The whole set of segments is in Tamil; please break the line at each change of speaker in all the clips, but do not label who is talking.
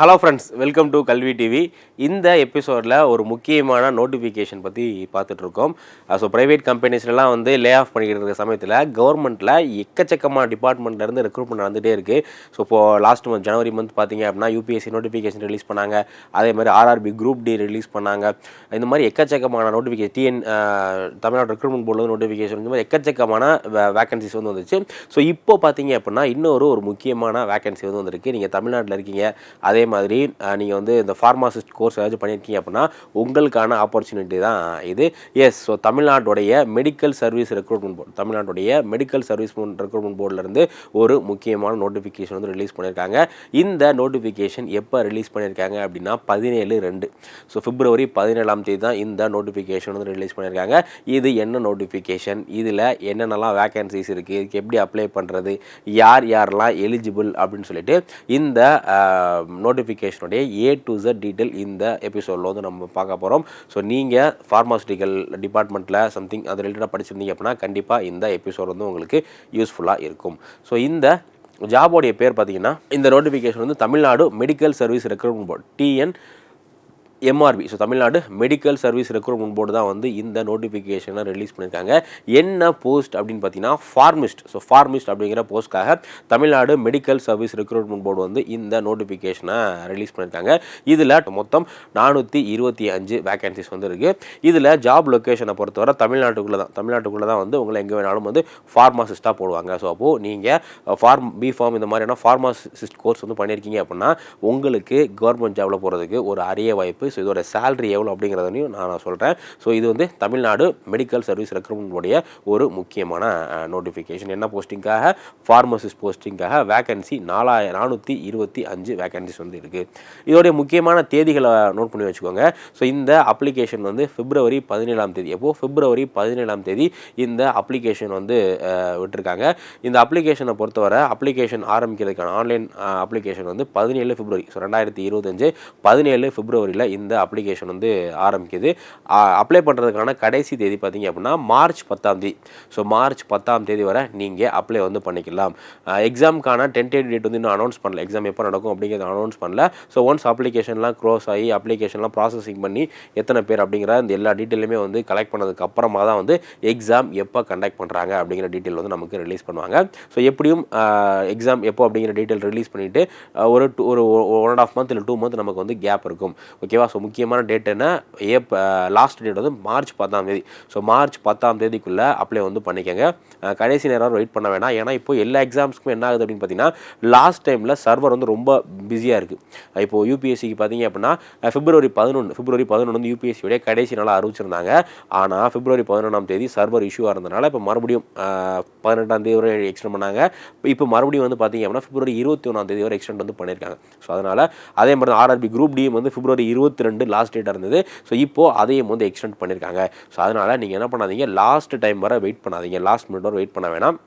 Hello friends welcome to Kalvi TV இந்த எபிசோடில் ஒரு முக்கியமான நோட்டிஃபிகேஷன் பற்றி பார்த்துட்ருக்கோம். ஸோ ப்ரைவேட் கம்பெனிஸ்லாம் வந்து லே ஆஃப் பண்ணிக்கிட்டு இருக்க சமயத்தில் கவர்மெண்ட்டில் எக்கச்சக்கமான டிபார்ட்மெண்ட்லேருந்து ரெக்ரூட்மெண்ட் நடந்துகிட்டே இருக்குது ஸோ இப்போது லாஸ்ட் மந்த் ஜனவரி மந்த் பார்த்தீங்க அப்படின்னா யூபிஎஸ்சி நோட்டிஃபிகேஷன் ரிலீஸ் பண்ணாங்க. அதே மாதிரி ஆர்ஆர்பி குரூப் டி ரிலீஸ் பண்ணாங்க. இந்த மாதிரி எக்கச்சக்கமான notification TN uh, Tamil Nadu recruitment போர்டில் நோட்டிஃபிகேஷன் இந்த மாதிரி எக்கச்சக்கமான வேகன்சிஸ் வந்து வந்துச்சு. ஸோ இப்போ பார்த்தீங்க அப்படின்னா இன்னொரு ஒரு முக்கியமான வேகன்சி வந்து வந்திருக்கு. நீங்கள் தமிழ்நாட்டில் இருக்கீங்க. அதே அதே மாதிரி நீங்கள் வந்து இந்த ஃபார்மாசிஸ்ட் கோர்ஸ் ஏதாச்சும் பண்ணியிருக்கீங்க அப்படின்னா உங்களுக்கான ஆப்பர்ச்சுனிட்டி தான் இது. எஸ் ஸோ தமிழ்நாட்டுடைய மெடிக்கல் சர்வீஸ் ரெக்ரூட்மெண்ட் போர்டு தமிழ்நாட்டுடைய மெடிக்கல் சர்வீஸ் ரெக்ரூட்மெண்ட் போர்டிலேருந்து ஒரு முக்கியமான நோட்டிஃபிகேஷன் வந்து ரிலீஸ் பண்ணியிருக்காங்க. இந்த நோட்டிஃபிகேஷன் எப்போ ரிலீஸ் பண்ணியிருக்காங்க அப்படின்னா பதினேழு ரெண்டு. ஸோ பிப்ரவரி பதினேழாம் தேதி தான் இந்த நோட்டிஃபிகேஷன் வந்து ரிலீஸ் பண்ணியிருக்காங்க. இது என்ன நோட்டிஃபிகேஷன் இதில் என்னென்னலாம் வேக்கன்சிஸ் இருக்குது இதுக்கு எப்படி அப்ளை பண்ணுறது யார் யாரெல்லாம் எலிஜிபிள் அப்படின்னு சொல்லிட்டு இந்த நோட்டிஃபிகேஷனுடைய ஏ டு ஜட் டீட்டெயில் இந்த எபிசோடில் வந்து நம்ம பார்க்க போகிறோம் ஸோ நீங்கள் ஃபார்மாசிட்டிக்கல் டிபார்ட்மெண்ட்டில் சம்திங் அது ரிலேட்டடாக படிச்சிருந்தீங்க அப்படின்னா கண்டிப்பாக இந்த எபிசோட் வந்து உங்களுக்கு யூஸ்ஃபுல்லாக இருக்கும். ஸோ இந்த ஜாபோடைய பேர் பார்த்தீங்கன்னா இந்த நோட்டிஃபிகேஷன் வந்து Tamil Nadu medical service recruitment board TN MRB so Tamil Nadu medical service recruitment board தான் வந்து இந்த நோட்டிஃபிகேஷனை ரிலீஸ் பண்ணியிருக்காங்க என்ன போஸ்ட் அப்படின்னு பார்த்தீங்கன்னா ஃபார்மிஸ்ட் ஸோ ஃபார்மிஸ்ட் அப்படிங்கிற போஸ்ட்காக Tamil Nadu medical service recruitment board வந்து இந்த நோட்டிஃபிகேஷனை ரிலீஸ் பண்ணியிருக்காங்க இதில் மொத்தம் நானூற்றி இருபத்தி அஞ்சு வேகன்சிஸ் வந்து இருக்குது இதில் ஜாப் லொக்கேஷனை பொறுத்தவரை தமிழ்நாட்டுக்குள்ளே தான். தமிழ்நாட்டுக்குள்ளே தான் வந்து உங்களை எங்கே வேணாலும் வந்து ஃபார்மாசிஸ்ட்டாக போடுவாங்க. ஸோ அப்போது நீங்கள் ஃபார்ம் பி ஃபார்ம் இந்த மாதிரியான ஃபார்மாசிஸ்ட் கோர்ஸ் வந்து பண்ணியிருக்கீங்க அப்படின்னா உங்களுக்கு கவர்மெண்ட் ஜாபில் போகிறதுக்கு ஒரு அரிய வாய்ப்பு ஸோ இதோட சேலரி எவ்வளோ அப்படிங்கிறதையும் நான் சொல்கிறேன் ஸோ இது வந்து தமிழ்நாடு மெடிக்கல் சர்வீஸ் ரெக்ரூட்மெண்ட்டுடைய ஒரு முக்கியமான நோட்டிஃபிகேஷன் என்ன போஸ்டிங்காக ஃபார்மசிஸ்ட் போஸ்டிங்காக வேகன்சி நாலாயிரம் நானூற்றி இருபத்தி அஞ்சு வேகன்சிஸ் வந்து இருக்குது இதோடைய முக்கியமான தேதிகளை நோட் பண்ணி வச்சுக்கோங்க. ஸோ இந்த அப்ளிகேஷன் வந்து பிப்ரவரி பதினேழாம் தேதி. எப்போது பிப்ரவரி பதினேழாம் தேதி இந்த அப்ளிகேஷன் வந்து விட்டுருக்காங்க. இந்த அப்ளிகேஷனை பொறுத்தவரை அப்ளிகேஷன் ஆரம்பிக்கிறதுக்கான ஆன்லைன் அப்ளிகேஷன் வந்து பதினேழு பிப்ரவரி ஸோ ரெண்டாயிரத்தி இருபத்தஞ்சு பதினேழு பிப்ரவரியில் இந்த இந்த அப்ளிகேஷன் வந்து ஆரம்பிக்குது. அப்ளை பண்ணுறதுக்கான கடைசி தேதி பார்த்தீங்க அப்படின்னா மார்ச் பத்தாம் தேதி. ஸோ மார்ச் பத்தாம் தேதி வரை நீங்கள் அப்ளை வந்து பண்ணிக்கலாம். எக்ஸாமுக்கான டென்டேட் டேட் வந்து இன்னும் அனௌன்ஸ் பண்ணல. எக்ஸாம் எப்போ நடக்கும் அப்படிங்கிறத அனௌன்ஸ் பண்ணல. ஸோ ஒன்ஸ் அப்ளிகேஷன்லாம் க்ளோஸ் ஆகி அப்ளிகேஷன்லாம் ப்ராசஸிங் பண்ணி எத்தனை பேர் அப்படிங்கிற இந்த எல்லா டீட்டெயிலுமே வந்து கலெக்ட் பண்ணதுக்கு அப்புறமா தான் வந்து எக்ஸாம் எப்போ கண்டக்ட் பண்ணுறாங்க அப்படிங்கிற டீட்டெயில் வந்து நமக்கு ரிலீஸ் பண்ணுவாங்க. ஸோ எப்படியும் எக்ஸாம் எப்போ அப்படிங்கிற டீட்டெயில் ரிலீஸ் பண்ணிவிட்டு ஒரு டூ ஒரு ஒன் அண்ட் ஆஃப் மந்த் இல்லை டூ மந்த் நமக்கு வந்து கேப் இருக்கும். ஓகேவா ஸோ முக்கியமான டேட் என்ன? ஏப் லாஸ்ட் டேட் வந்து மார்ச் பத்தாம் தேதி. ஸோ மார்ச் பத்தாம் தேதிக்குள்ளே அப்ளை வந்து பண்ணிக்கோங்க. Uh, கடைசி நேரம் வெயிட் பண்ண வேணாம். ஏன்னா இப்போ எல்லா எக்ஸாம்ஸ்க்கும் என்ன ஆகுது அப்படின்னு பார்த்தீங்கன்னா லாஸ்ட் டைமில் சர்வர் வந்து ரொம்ப பிஸியாக இருக்குது uh, இப்போது யூபிஎஸ்சிக்கு பார்த்தீங்க அப்படின்னா uh, ஃபிப்ரவரி பிப்ரவரி பதினொன்று பிப்ரவரி பதினொன்று வந்து யூபிஎஸ்சியோடைய கடைசி நாளாக அறிவிச்சிருந்தாங்க. ஆனால் பிப்ரவரி பதினொன்றாம் தேதி சர்வர் இஷ்யூவாக இருந்தனால இப்போ மறுபடியும் பதினெட்டாம் தேதி வரை எக்ஸ்டெண்ட் பண்ணாங்க. இப்போ மறுபடியும் வந்து பார்த்தீங்க அப்படின்னா பிப்ரவரி இருபத்தி ஒன்றாம் தேதி வரை எக்ஸ்டெண்ட் வந்து பண்ணியிருக்காங்க ஸோ அதனால் அதே மாதிரி ஆர்ஆர்பி குரூப் டியும் வந்து பிப்ரவரி இருபத்தி ரெண்டு லாஸ்ட் டேட்டாக இருந்தது. ஸோ இப்போது அதையும் வந்து எக்ஸ்டெண்ட் பண்ணியிருக்காங்க ஸோ அதனால் நீங்கள் என்ன பண்ணாதீங்க லாஸ்ட் டைம் வரை வெயிட் பண்ணாதீங்க. லாஸ்ட் மினிட் வரை வெயிட் பண்ண வேணாம்.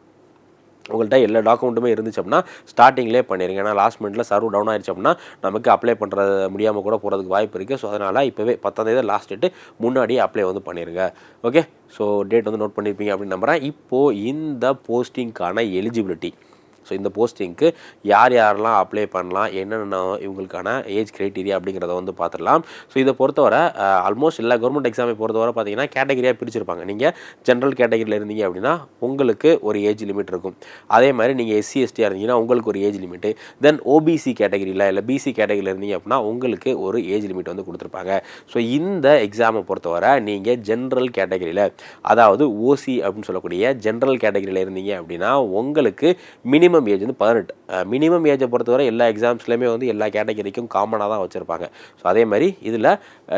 உங்கள்கிட்ட எல்லா டாக்குமெண்ட்டுமே இருந்துச்சு அப்படின்னா ஸ்டார்டிங்லேயே பண்ணிடுங்க ஏன்னா லாஸ்ட் மினிட்ல சர்வ் டவுன் ஆயிடுச்சு அப்படின்னா நமக்கு அப்ளை பண்ணுறது முடியாமல் கூட போகிறதுக்கு வாய்ப்பு இருக்குது ஸோ அதனால் இப்போவே பத்தாம் தேதி லாஸ்ட் டேட்டு முன்னாடியே அப்ளை வந்து பண்ணிடுங்க ஓகே ஸோ டேட் வந்து நோட் பண்ணியிருப்பீங்க அப்படின்னு நம்புகிறேன் இப்போது இந்த போஸ்டிங்க்கான எலிஜிபிலிட்டி ஸோ இந்த போஸ்டிங்க்கு யார் யாரெல்லாம் அப்ளை பண்ணலாம் என்னென்ன இவங்களுக்கான ஏஜ் க்ரைட்டீரியா அப்படிங்கிறத வந்து பார்த்துடலாம். ஸோ இதை பொறுத்தவரை ஆல்மோஸ்ட் எல்லா கவர்மெண்ட் எக்ஸாமை பொறுத்தவரை பார்த்தீங்கன்னா கேட்டகரியாக பிரிச்சிருப்பாங்க. நீங்கள் ஜென்ரல் கேட்டகரியில் இருந்தீங்க அப்படின்னா உங்களுக்கு ஒரு ஏஜ் லிமிட் இருக்கும். அதே மாதிரி நீங்கள் எஸ்சி எஸ்டியாக இருந்தீங்கன்னா உங்களுக்கு ஒரு ஏஜ் லிமிட்டு தென் ஓபிசி கேட்டகரியில் இல்லை பிசி கேட்டகரியில் இருந்தீங்க அப்படின்னா உங்களுக்கு ஒரு ஏஜ் லிமிட் வந்து கொடுத்துருப்பாங்க. ஸோ இந்த எக்ஸாமை பொறுத்தவரை நீங்கள் ஜென்ரல் கேட்டகரியில் அதாவது ஓசி அப்படின்னு சொல்லக்கூடிய ஜென்ரல் கேட்டகரியில் இருந்தீங்க அப்படின்னா உங்களுக்கு மினிமம் மினிமம் ஏஜ் வந்து பதினெட்டு. மினிமம் ஏஜை பொறுத்தவரை எல்லா எக்ஸாம்ஸ்லையுமே வந்து எல்லா கேட்டகரிக்கும் காமனாக தான் வச்சுருப்பாங்க. ஸோ அதே மாதிரி இதில்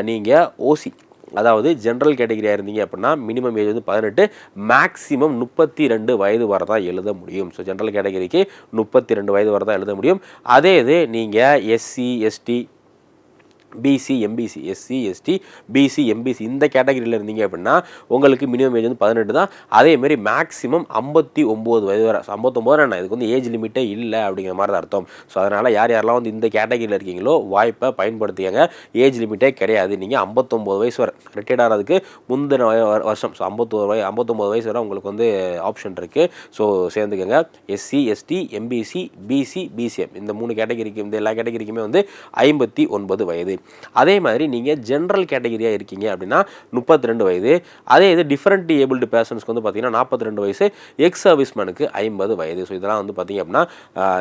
நீங்கள் ஓசி அதாவது ஜென்ரல் கேட்டகரியாக இருந்தீங்க அப்படின்னா மினிமம் ஏஜ் வந்து பதினெட்டு மேக்ஸிமம் முப்பத்தி ரெண்டு வயது வரை தான் எழுத முடியும். ஸோ ஜென்ரல் கேட்டகரிக்கு முப்பத்தி ரெண்டு வயது வரை தான் எழுத முடியும். அதே இது நீங்கள் SC ST BC MBC SC ST BC MBC இந்த கேட்டகரியில் இருந்தீங்க அப்படின்னா உங்களுக்கு மினிமம் ஏஜ் வந்து பதினெட்டு தான். அதேமாரி மேக்ஸிமம் ஐம்பத்தி ஒம்பது வயது வரை ஐம்பத்தொம்போது நான் இதுக்கு வந்து ஏஜ் லிமிட்டே இல்லை அப்படிங்கிற மாதிரி தான் அர்த்தம். ஸோ அதனால் யார் யாரெல்லாம் வந்து இந்த கேட்டகரியில் இருக்கீங்களோ வாய்ப்பை பயன்படுத்திக்கங்க. ஏஜ் லிமிட்டே கிடையாது. நீங்கள் ஐம்பத்தொம்போது வயசு வரை ரிட்டையர்ட் ஆகிறதுக்கு முந்தின வருஷம் ஸோ ஐம்பத்தோரு வய ஐம்பத்தொம்போது வயசு வரை உங்களுக்கு வந்து ஆப்ஷன் இருக்குது so சேர்ந்துக்கங்க. SC ST MBC BC BCM இந்த மூணு கேட்டகரிக்கு இந்த எல்லா கேட்டகரிக்குமே வந்து ஐம்பத்தி ஒன்பது வயது. அதே மாதிரி நீங்கள் ஜென்ரல் கேட்டகரியாக இருக்கீங்க அப்படின்னா முப்பத்தி ரெண்டு வயது. அதே இது டிஃப்ரெண்ட் ஏபிள்டு பேர்சன்ஸ்க்கு வந்து பார்த்தீங்கன்னா நாற்பத்தி ரெண்டு வயசு எக்ஸ் சர்வீஸ்மேனுக்கு ஐம்பது வயது. ஸோ இதெல்லாம் வந்து பார்த்தீங்க அப்படின்னா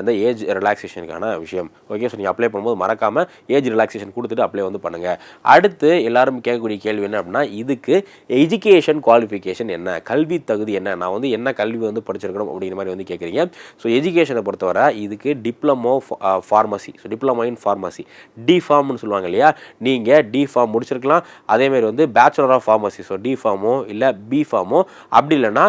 இந்த ஏஜ் ரிலாக்ஸேஷனுக்கான விஷயம். ஓகே ஸோ நீங்கள் அப்ளை பண்ணும்போது மறக்காமல் ஏஜ் ரிலாக்ஸேஷன் கொடுத்துட்டு அப்ளை வந்து பண்ணுங்கள் அடுத்து எல்லாரும் கேட்கக்கூடிய கேள்வி என்ன அப்படின்னா இதுக்கு எஜுகேஷன் குவாலிஃபிகேஷன் என்ன? கல்வி தகுதி என்ன? நான் வந்து என்ன கல்வி வந்து படிச்சிருக்கணும் அப்படிங்கிற மாதிரி வந்து கேட்குறீங்க. ஸோ எஜுகேஷனை பொறுத்தவரை இதுக்கு diploma pharmacy so diploma in pharmacy D ஃபார்ம்னு சொல்லுவாங்க இல்லையா? நீங்கள் டி ஃபார்ம் முடிச்சிருக்கலாம். அதேமாதிரி வந்து bachelor of pharmacy so D ஃபார்மோ இல்லை பி ஃபார்மோ அப்படி இல்லைன்னா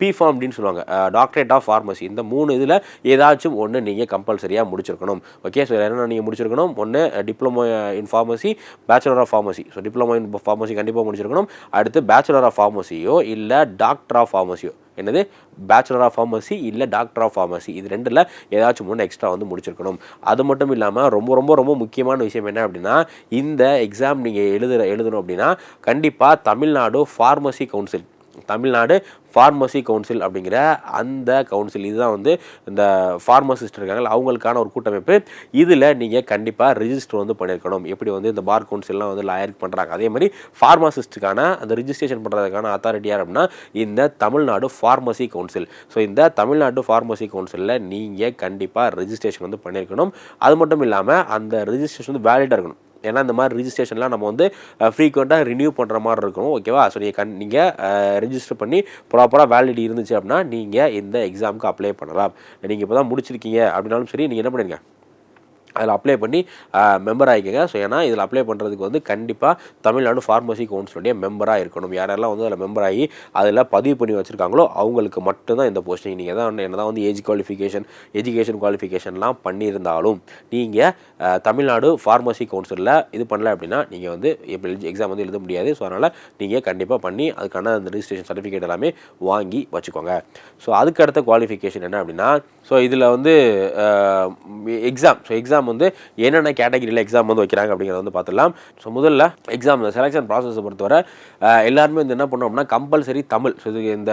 பி ஃபார்ம் அப்படின்னு சொல்லுவாங்க. டாக்டரேட் ஆஃப் ஃபார்மசி இந்த மூணு இதில் ஏதாச்சும் ஒன்று நீங்கள் கம்பல்சரியாக முடிச்சிருக்கணும். ஓகே ஸோ என்னென்ன நீங்கள் முடிச்சிருக்கணும்? ஒன்று diploma in pharmacy bachelor of pharmacy so diploma in pharmacy கண்டிப்பாக முடிச்சிருக்கணும். அடுத்து பேச்சுலர் ஆஃப் ஃபார்மசியோ இல்லை டாக்டர் ஆஃப் ஃபார்மசியோ என்னது? பேச்சுலர் ஆஃப் ஃபார்மசி இல்லை டாக்டர் ஆஃப் ஃபார்மசி இது ரெண்டில் ஏதாச்சும் ஒன்று எக்ஸ்ட்ரா வந்து முடிச்சிருக்கணும். அது மட்டும் இல்லாமல் ரொம்ப ரொம்ப ரொம்ப முக்கியமான விஷயம் என்ன அப்படின்னா இந்த எக்ஸாம் நீங்கள் எழுதுற எழுதணும் அப்படின்னா கண்டிப்பாக Tamil Nadu pharmacy council Tamil Nadu pharmacy council அப்படிங்கிற அந்த கவுன்சில் இதுதான் வந்து இந்த ஃபார்மசிஸ்ட் இருக்காங்க அவங்களுக்கான ஒரு கூட்டமைப்பு. இதில் நீங்கள் கண்டிப்பாக ரிஜிஸ்டர் வந்து பண்ணியிருக்கணும் எப்படி வந்து இந்த பார் கவுன்சில்லாம் வந்து லாயருக்கு பண்ணுறாங்க அதே மாதிரி ஃபார்மசிஸ்ட்டுக்கான அந்த ரிஜிஸ்ட்ரேஷன் பண்ணுறதுக்கான அத்தாரிட்டி யார் அப்படின்னா இந்த தமிழ்நாடு ஃபார்மசி கவுன்சில் ஸோ இந்த தமிழ்நாடு ஃபார்மசி கவுன்சிலில் நீங்கள் கண்டிப்பாக ரிஜிஸ்ட்ரேஷன் வந்து பண்ணியிருக்கணும் அது மட்டும் இல்லாமல் அந்த ரிஜிஸ்ட்ரேஷன் வந்து வேலிடாக இருக்கணும். ஏன்னா இந்த மாதிரி ரிஜிஸ்ட்ரேஷன்லாம் நம்ம வந்து ஃப்ரீக்வெண்ட்டாக ரினியூ பண்ணுற மாதிரி இருக்கணும் ஓகேவா ஸோ நீங்கள் கண் நீங்கள் ரிஜிஸ்டர் பண்ணி ப்ராப்பராக வேலிடி இருந்துச்சு அப்படின்னா நீங்கள் இந்த எக்ஸாமுக்கு அப்ளை பண்ணலாம். நீங்கள் இப்போ தான் முடிச்சிருக்கீங்க அப்படின்னாலும் சரி நீங்கள் என்ன பண்ணுங்க அதில் அப்ளை பண்ணி மெம்பர் ஆகிக்கங்க ஸோ ஏன்னா இதில் அப்ளை பண்ணுறதுக்கு வந்து கண்டிப்பாக தமிழ்நாடு ஃபார்மசி கவுன்சிலுடைய மெம்பராக இருக்கணும். யாரெல்லாம் வந்து அதில் மெம்பர் ஆகி அதில் பதிவு பண்ணி வச்சுருக்காங்களோ அவங்களுக்கு மட்டும்தான் இந்த போஸ்டிங் நீங்கள் தான் என்ன தான் வந்து ஏஜ் குவாலிஃபிகேஷன் எஜுகேஷன் குவாலிஃபிகேஷன்லாம் பண்ணியிருந்தாலும் நீங்கள் தமிழ்நாடு ஃபார்மசி கவுன்சிலில் இது பண்ணல அப்படின்னா நீங்கள் வந்து எப்படி எக்ஸாம் வந்து எழுத முடியாது. ஸோ அதனால் நீங்கள் கண்டிப்பாக பண்ணி அதுக்கான அந்த ரிஜிஸ்ட்ரேஷன் சர்டிஃபிகேட் எல்லாமே வாங்கி வச்சுக்கோங்க. ஸோ அதுக்கு அடுத்த குவாலிஃபிகேஷன் என்ன அப்படின்னா ஸோ இதில் வந்து எக்ஸாம் ஸோ எக்ஸாம் வந்து என்னென்ன கேட்டகரியில் எக்ஸாம் வந்து வைக்கிறாங்க அப்படிங்கிறத வந்து பார்த்துடலாம். ஸோ முதல்ல எக்ஸாம் செலெக்ஷன் ப்ராசஸை பொறுத்தவரை எல்லாருமே வந்து என்ன பண்ணோம்னா கம்பல்சரி தமிழ். ஸோ இது இந்த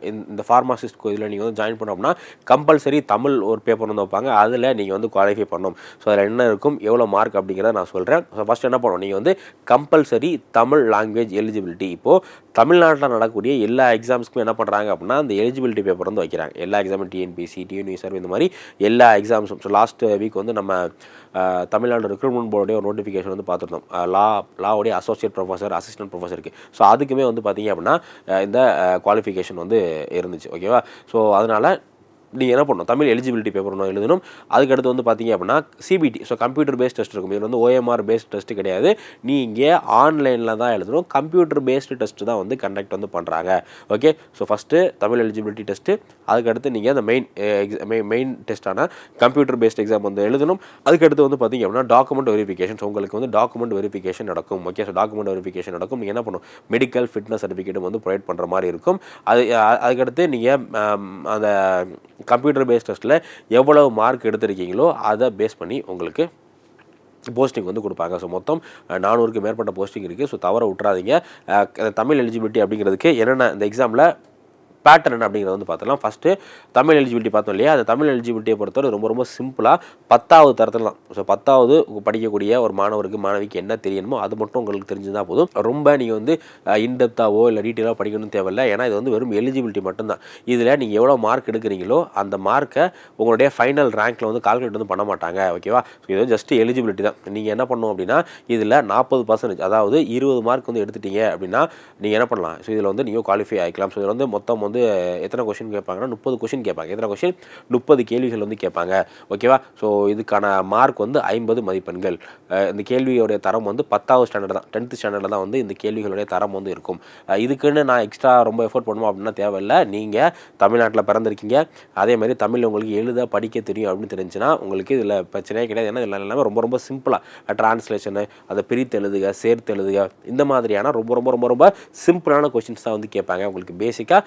இந்த- இந்த ஃபார்மாசிஸ்ட் இதில் நீங்கள் வந்து ஜாயின் பண்ணோம்னா கம்பல்சரி தமிழ் ஒரு பேப்பர் வந்து வைப்பாங்க. அதில் நீங்கள் வந்து குவாலிஃபை பண்ணணும். ஸோ அதில் என்ன இருக்கும் எவ்வளோ மார்க் அப்படிங்கிறத நான் சொல்கிறேன் ஸோ ஃபஸ்ட் என்ன பண்ணணும் நீங்கள் வந்து கம்பல்சரி தமிழ் லாங்குவேஜ் எலிஜிபிலிட்டி இப்போது தமிழ்நாட்டில் நடக்கக்கூடிய எல்லா எக்ஸாம்ஸ்க்கும் என்ன பண்ணுறாங்க அப்படின்னா அந்த எலிஜிபிலிட்டி பேப்பர் வந்து வைக்கிறாங்க. எல்லா எக்ஸாமும் டிஎன்பிசி டிஎன்யூ சர்வ் இந்த மாதிரி எல்லா எக்ஸாம்ஸும் ஸோ லாஸ்ட் வீக் வந்து நம்ம தமிழ்நாடு ரெக்ரூட்மெண்ட் போர்டுடைய ஒரு நோட்டிஃபிகேஷன் வந்து பார்த்துருந்தோம். லா லாவுடைய அசோசியேட் ப்ரொஃபஸர் அசிஸ்டன்ட் ப்ரொஃபஸருக்கு ஸோ அதுக்குமே வந்து பார்த்தீங்க அப்படின்னா இந்த குவாலிஃபிகேஷன் வந்து இருந்துச்சு. ஓகேவா ஸோ அதனால் நீங்கள் என்ன பண்ணணும்? தமிழ் எலிஜிபிலிட்டி பேப்பர் ஒன்று எழுதணும். அதுக்கடுத்து வந்து பார்த்தீங்க அப்படின்னா CBT so computer based test இருக்கும். இது வந்து ஓஎம்ஆர் பேஸ்ட் டெஸ்ட் கிடையாது. நீங்கள் ஆன்லைனில் தான் எழுதணும். கம்ப்யூட்டர் பேஸ்டு டெஸ்ட்டு தான் வந்து கண்டக்ட் வந்து பண்ணுறாங்க okay so first Tamil eligibility test அதுக்கடுத்து நீங்கள் அந்த மெயின் மெயின் டெஸ்ட்டான கம்ப்யூட்டர் பேஸ்ட் எக்ஸாம் வந்து எழுதணும். அதுக்கடுத்து வந்து பார்த்தீங்க அப்படின்னா டாக்குமெண்ட் வெரிஃபிகேஷன் ஸோ உங்களுக்கு வந்து டாக்குமெண்ட் வெரிஃபிகேஷன் நடக்கும். ஓகே ஸோ டாக்குமெண்ட் வெரிஃபிகேஷன் நடக்கும். நீங்கள் என்ன பண்ணணும்? மெடிக்கல் ஃபிட்னஸ் சர்டிஃபிகேட்டும் வந்து ப்ரொவைட் பண்ணுற மாதிரி இருக்கும். அது அதுக்கடுத்து நீங்கள் அந்த கம்ப்யூட்டர் பேஸ்ட் டெஸ்ட்டில் எவ்வளவு மார்க் எடுத்திருக்கீங்களோ அதை பேஸ் பண்ணி உங்களுக்கு போஸ்டிங் வந்து கொடுப்பாங்க. ஸோ மொத்தம் நானூறுக்கு மேற்பட்ட போஸ்டிங் இருக்குது ஸோ தவற விட்றாதீங்க தமிழ் எலிஜிபிலிட்டி அப்படிங்கிறதுக்கு என்னென்ன இந்த எக்ஸாமில் பேட்டர்ன் அப்படிங்கிறத வந்து பார்த்தலாம் ஃபஸ்ட்டு தமிழ் எலிஜிபிலிட்டி பார்த்தோம் இல்லையா? அந்த தமிழ் எலிஜிபிலிட்டியை பொறுத்தவரை ரொம்ப ரொம்ப சிம்பிளாக பத்தாவது தரத்தில் தான். ஸோ பத்தாவது படிக்கக்கூடிய ஒரு மாணவருக்கு மாணவிக்கு என்ன தெரியணுமோ அது மட்டும் உங்களுக்கு தெரிஞ்சுதான் போதும். ரொம்ப நீங்கள் வந்து இன்டெப்த்தாவோ இல்லை டீட்டெயிலாக படிக்கணும்னு தேவையில்லை. ஏன்னா இது வந்து வெறும் எலிஜிபிலிட்டி மட்டும்தான். இதில் நீங்கள் எவ்வளோ மார்க் எடுக்கிறீங்களோ அந்த மார்க்கை உங்களுடைய ஃபைனல் ரேங்க்கில் வந்து கால்குலேட் வந்து பண்ண மாட்டாங்க. ஓகேவா ஸோ இது ஜஸ்ட் எலிஜிபிலிட்டி தான். நீங்கள் என்ன பண்ணணும் அப்படின்னா இதில் நாற்பது பர்சன்டேஜ் அதாவது இருபது மார்க் வந்து எடுத்துட்டீங்க அப்படின்னா நீங்கள் என்ன பண்ணலாம்? ஸோ இதில் வந்து நீங்கள் குவாலிஃபை ஆகிக்கலாம் ஸோ இதில் வந்து மொத்தம் வந்து எத்தனை கொஷின் கேட்பாங்கன்னா முப்பது கொஷின் கேட்பாங்க. எத்தனை கொஷின் முப்பது கேள்விகள் வந்து கேட்பாங்க. ஓகேவா ஸோ இதுக்கான மார்க் வந்து ஐம்பது மதிப்பெண்கள். இந்த கேள்வியோடைய தரம் வந்து பத்தாவது ஸ்டாண்டர்ட் தான். டென்த்து ஸ்டாண்டர்டில் தான் வந்து இந்த கேள்விகளுடைய தரம் வந்து இருக்கும். இதுக்குன்னு நான் எக்ஸ்ட்ரா ரொம்ப எஃபோர்ட் பண்ணுவோம் அப்படின்னா தேவையில்லை. நீங்கள் தமிழ்நாட்டில் பிறந்திருக்கீங்க. அதே மாதிரி தமிழ் உங்களுக்கு எழுத படிக்க தெரியும் அப்படின்னு தெரிஞ்சுன்னா உங்களுக்கு இதில் பிரச்சனையே கிடையாது. ஏன்னா இதில் எல்லாமே ரொம்ப ரொம்ப சிம்பிளாக ட்ரான்ஸ்லேஷனு அதை பிரித்து எழுதுக சேர்த்து எழுதுக. இந்த மாதிரியான ரொம்ப ரொம்ப ரொம்ப ரொம்ப சிம்பிளான கொஷின்ஸ் தான் வந்து கேட்பாங்க. உங்களுக்கு பேசிக்காக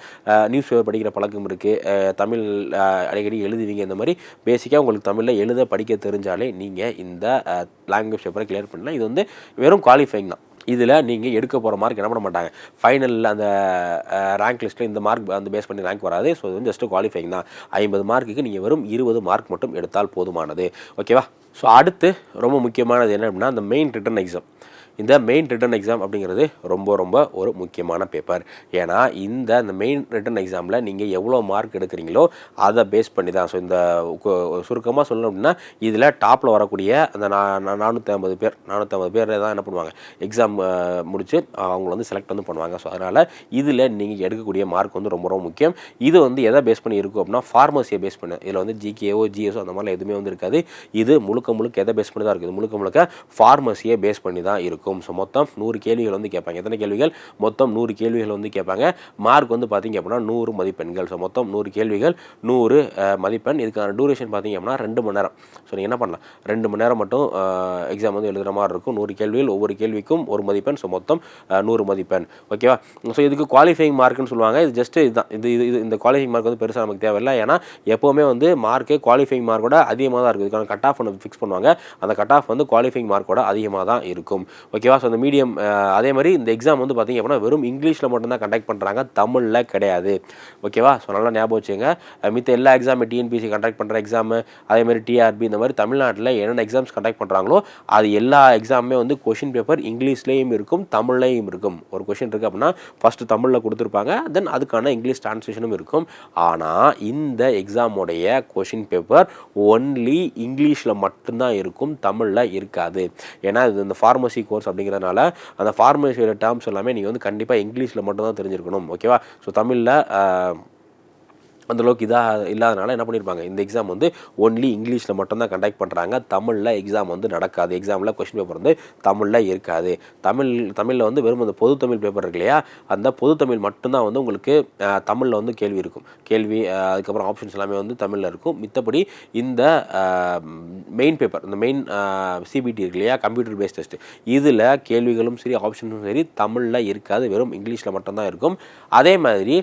நியூஸ் பேப்பர் படிக்கிற பழக்கம் இருக்குது தமிழ் அடிக்கடி எழுதுவீங்க இந்த மாதிரி பேசிக்காக உங்களுக்கு தமிழில் எழுத படிக்க தெரிஞ்சாலே நீங்கள் இந்த லாங்குவேஜ் பேப்பரை கிளியர் பண்ணலாம். இது வந்து வெறும் குவாலிஃபைங் தான். இதில் நீங்கள் எடுக்க போகிற மார்க் என்ன பண்ண மாட்டாங்க. ஃபைனலில் அந்த ரேங்க் லிஸ்ட்டில் இந்த மார்க் அந்த பேஸ் பண்ணி ரேங்க் வராது. ஸோ இது வந்து ஜஸ்ட்டு குவாலிஃபைங் தான். ஐம்பது மார்க்குக்கு நீங்கள் வெறும் இருபது மார்க் மட்டும் எடுத்தால் போதுமானது. ஓகேவா ஸோ அடுத்து ரொம்ப முக்கியமானது என்ன அப்படின்னா அந்த மெயின் ரிட்டன் எக்ஸாம் இந்த மெயின் ரிட்டன் எக்ஸாம் அப்படிங்கிறது ரொம்ப ரொம்ப ஒரு முக்கியமான பேப்பர் ஏன்னா இந்த அந்த மெயின் ரிட்டன் எக்ஸாமில் நீங்கள் எவ்வளோ மார்க் எடுக்கிறீங்களோ அதை பேஸ் பண்ணி தான் ஸோ இந்த சுருக்கமாக சொல்லணும் அப்படின்னா இதில் டாப்பில் வரக்கூடிய அந்த நா நானூற்றி ஐம்பது பேர் நானூற்றி ஐம்பது பேர் தான் என்ன பண்ணுவாங்க? எக்ஸாம் முடித்து அவங்கள வந்து செலக்ட் வந்து பண்ணுவாங்க. ஸோ அதனால் இதில் நீங்கள் எடுக்கக்கூடிய மார்க் வந்து ரொம்ப ரொம்ப முக்கியம். இது வந்து எதை பேஸ் பண்ணி இருக்கும் அப்படின்னா ஃபார்மசியை பேஸ் பண்ண. இதில் வந்து ஜிகேஓ ஜிஎஸ்ஓ அந்த மாதிரிலாம் எதுவுமே வந்து இருக்காது. இது முழுக்க முழுக்க எதை பேஸ் பண்ணி தான் இருக்குது முழுக்க முழுக்க ஃபார்மசியை பேஸ் பண்ணி தான் இருக்கும் இருக்கும். ஸோ மொத்தம் நூறு கேள்விகள் வந்து கேட்பாங்க. எத்தனை கேள்விகள்? மொத்தம் நூறு கேள்விகள் வந்து கேட்பாங்க. மார்க் வந்து பார்த்தீங்க அப்படின்னா நூறு மதிப்பெண்கள். ஸோ மொத்தம் நூறு கேள்விகள் நூறு மதிப்பெண். இதுக்கான டூரேஷன் பார்த்தீங்க அப்படின்னா ரெண்டு மணி நேரம். ஸோ நீங்கள் என்ன பண்ணலாம்? ரெண்டு மணி நேரம் மட்டும் எக்ஸாம் வந்து எழுதுகிற மாதிரி இருக்கும். நூறு கேள்விகள் ஒவ்வொரு கேள்விக்கும் ஒரு மதிப்பெண். ஸோ மொத்தம் நூறு மதிப்பெண். ஓகேவா ஸோ இதுக்கு குவாலிஃபைங் மார்க்னு சொல்லுவாங்க. இது ஜஸ்ட் இதுதான் இது இது இது இந்த குவாலிஃபைங் மார்க் வந்து பெருசாக நமக்கு தேவையில்லை. ஏன்னா எப்போவுமே வந்து மார்க்கு குவாலிஃபைங் மார்க்கோட அதிகமாக தான் இருக்குது இதுக்கான கட் ஆஃப் ஒன்று ஃபிக்ஸ் பண்ணுவாங்க. அந்த கட் ஆஃப் வந்து குவாலிஃபைங் மார்க்கோட அதிகமாக தான் இருக்கும். ஓகேவா ஸோ அந்த மீடியம் அதே மாதிரி இந்த எக்ஸாம் வந்து பார்த்திங்க அப்படின்னா வெறும் இங்கிலீஷில் மட்டும்தான் கண்டக்ட் பண்ணுறாங்க தமிழில் கிடையாது. ஓகேவா ஸோ நல்லா ஞாபகம் வச்சுங்க மித்த எல்லா எக்ஸாம் டிஎன்பிசி கண்டக்ட் பண்ணுற எக்ஸாமு அதே மாதிரி டிஆர்பி இந்த மாதிரி தமிழ்நாட்டில் என்னென்ன எக்ஸாம்ஸ் கண்டக்ட் பண்ணுறாங்களோ அது எல்லா எக்ஸாமுமே வந்து கொஷின் பேப்பர் இங்கிலீஷ்லேயும் இருக்கும் தமிழ்லையும் இருக்கும். ஒரு கொஷின் இருக்குது அப்படின்னா ஃபஸ்ட்டு தமிழில் கொடுத்துருப்பாங்க. தென் அதுக்கான இங்கிலீஷ் ட்ரான்ஸ்லேஷனும் இருக்கும். ஆனால் இந்த எக்ஸாமுடைய கொஷின் பேப்பர் ஒன்லி இங்கிலீஷில் மட்டும்தான் இருக்கும் தமிழில் இருக்காது. ஏன்னா இது இந்த ஃபார்மசி கோர்ஸ் அப்படிங்கிறதுனால அந்த ஃபார்மசியோட டேர்ம்ஸ் எல்லாமே நீங்கள் வந்து கண்டிப்பாக இங்கிலீஷில் மட்டும்தான் தெரிஞ்சிருக்கணும் ஓகேவா ஸோ தமிழில் அந்தளவுக்கு இதாக இல்லாதனால என்ன பண்ணியிருப்பாங்க இந்த எக்ஸாம் வந்து ஒன்லி இங்கிலீஷில் மட்டும்தான் கண்டக்ட் பண்ணுறாங்க தமிழில் எக்ஸாம் வந்து நடக்காது. எக்ஸாமில் கொஷின் பேப்பர் வந்து தமிழில் இருக்காது. தமிழ் தமிழில் வந்து வெறும் அந்த பொது தமிழ் பேப்பர் இருக்கு இல்லையா? அந்த பொது தமிழ் மட்டும்தான் வந்து உங்களுக்கு தமிழில் வந்து கேள்வி இருக்கும். கேள்வி அதுக்கப்புறம் ஆப்ஷன்ஸ் எல்லாமே வந்து தமிழில் இருக்கும். மித்தபடி இந்த மெயின் பேப்பர் இந்த மெயின் சிபிடி இருக்கு இல்லையா? கம்ப்யூட்டர் பேஸ்ட் டெஸ்ட் இதில் கேள்விகளும் சரி ஆப்ஷன்ஸும் சரி தமிழில் இருக்காது. வெறும் இங்கிலீஷில் மட்டும்தான் இருக்கும். அதே மாதிரி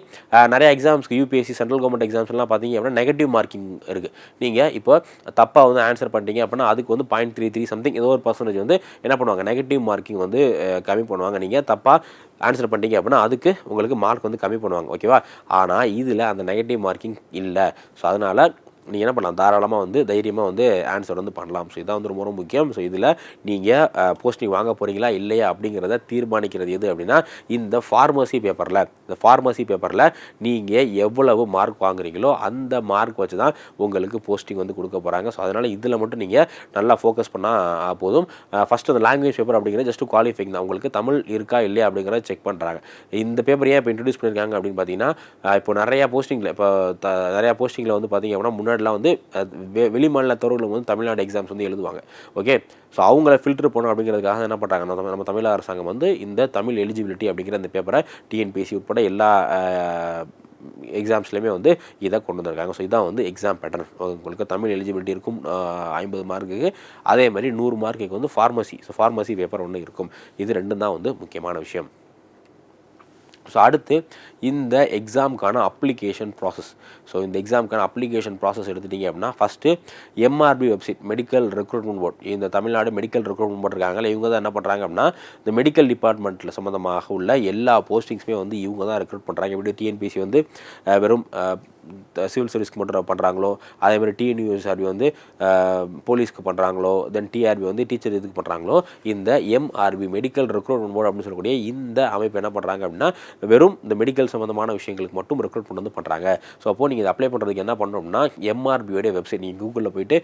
நிறைய எக்ஸாம்ஸ்க்கு யூபிஎஸ்சி சென்ட்ரல் கவர்மெண்ட் எக்ஸாம்ஸ்லாம் பார்த்தீங்க அப்படின்னா நெகட்டிவ் மார்க்கிங் இருக்குது நீங்கள் இப்போ தப்பாக வந்து ஆன்சர் பண்ணிட்டீங்க அப்படின்னா அதுக்கு வந்து பாயிண்ட் த்ரீ த்ரீ சம்திங் ஏதோ ஒரு பர்சன்டேஜ் வந்து என்ன பண்ணுவாங்க? நெகட்டிவ் மார்க்கிங் வந்து கம்மி பண்ணுவாங்க. நீங்கள் தப்பாக ஆன்சர் பண்ணிட்டீங்க அப்படின்னா அதுக்கு உங்களுக்கு மார்க் வந்து கம்மி பண்ணுவாங்க. ஓகேவா ஆனால் இதில் அந்த நெகட்டிவ் மார்க்கிங் இல்லை. ஸோ அதனால் நீங்கள் என்ன பண்ணலாம்? தாராளமாக வந்து தைரியமாக வந்து ஆன்சர் வந்து பண்ணலாம். ஸோ இதான் வந்து ரொம்ப ரொம்ப முக்கியம். ஸோ இதில் நீங்கள் போஸ்டிங் வாங்க போகிறீங்களா இல்லையா? அப்படிங்கிறத தீர்மானிக்கிறது எது அப்படின்னா இந்த ஃபார்மசி பேப்பரில் இந்த ஃபார்மசி பேப்பரில் நீங்கள் எவ்வளவு மார்க் வாங்குறீங்களோ அந்த மார்க் வச்சு தான் உங்களுக்கு போஸ்டிங் வந்து கொடுக்க போகிறாங்க ஸோ அதனால் இதில் மட்டும் நீங்கள் நல்லா ஃபோக்கஸ் பண்ணால் போதும். ஃபஸ்ட்டு அந்த லாங்குவேஜ் பேப்பர் அப்படிங்கிறது ஜஸ்ட் குவாலிஃபைங் தான். உங்களுக்கு தமிழ் இருக்கா இல்லையா? அப்படிங்கிறத செக் பண்ணுறாங்க இந்த பேப்பர் ஏன் இப்போ இன்ட்ரடியூஸ் பண்ணியிருக்காங்க அப்படின்னு பார்த்தீங்கன்னா இப்போ நிறையா போஸ்டிங்கில் இப்போ த நிறையா போஸ்டிங்கில் வந்து பார்த்தீங்க அப்படின்னா முன்னாடி முன்னாடிலாம் வந்து வெ வெளி மாநிலத்தவர்களும் வந்து தமிழ்நாடு எக்ஸாம்ஸ் வந்து எழுதுவாங்க. ஓகே ஸோ அவங்கள ஃபில்டர் போகணும் அப்படிங்கிறதுக்காக என்ன பண்ணுறாங்க நம்ம நம்ம தமிழ் அரசாங்கம் வந்து இந்த தமிழ் எலிஜிபிலிட்டி அப்படிங்கிற அந்த பேப்பரை டிஎன்பிஎஸ்சி உட்பட எல்லா எக்ஸாம்ஸ்லேயுமே வந்து இதை கொண்டு வந்திருக்காங்க. ஸோ இதான் வந்து எக்ஸாம் பேட்டர்ன் உங்களுக்கு தமிழ் எலிஜிபிலிட்டி இருக்கும் ஐம்பது மார்க்குக்கு அதே மாதிரி நூறு மார்க்குக்கு வந்து ஃபார்மசி ஸோ ஃபார்மசி பேப்பர் ஒன்று இருக்கும். இது ரெண்டும் தான் வந்து முக்கியமான விஷயம். ஸோ அடுத்து இந்த எக்ஸாமுக்கான அப்ளிகேஷன் ப்ராசஸ் ஸோ இந்த எக்ஸாமுக்கான அப்ளிகேஷன் ப்ராசஸ் எடுத்துட்டிங்க அப்படின்னா first MRB website medical recruitment board இந்த தமிழ்நாடு மெடிக்கல் ரெக்ரூட்மெண்ட் போர்ட் இருக்காங்களே இவங்க தான் என்ன பண்ணுறாங்க அப்படின்னா இந்த மெடிக்கல் டிபார்ட்மெண்ட்டில் சம்மந்தமாக உள்ள எல்லா போஸ்டிங்ஸுமே வந்து இவங்க தான் ரெக்ரூட் பண்ணுறாங்க எப்படி டிஎன்பிசி வந்து வெறும் சிவில் சர்வீஸ்க்கு மட்டும் பண்ணுறாங்களோ அதே மாதிரி டிஎன்யூஎஸ்ஆர்பி வந்து போலீஸ்க்கு பண்ணுறாங்களோ தென் டிஆர்பி வந்து டீச்சர் இதுக்கு பண்ணுறாங்களோ இந்த எம்ஆர்பி மெடிக்கல் ரெக்ரூட்மெண்ட் போர்டு அப்படின்னு சொல்லக்கூடிய இந்த அமைப்பு என்ன பண்ணுறாங்க அப்படின்னா வெறும் இந்த மெடிக்கல் சம்மந்தமான விஷயங்களுக்கு மட்டும் ரெக்ரூட்மெண்ட் வந்து பண்ணுறாங்க ஸோ அப்போது நீங்கள் இதை அப்ளை பண்ணுறதுக்கு என்ன பண்ணணும்னா எம்ஆர்பியோடைய வெப்சைட் நீங்கள் கூகுளில் போயிட்டு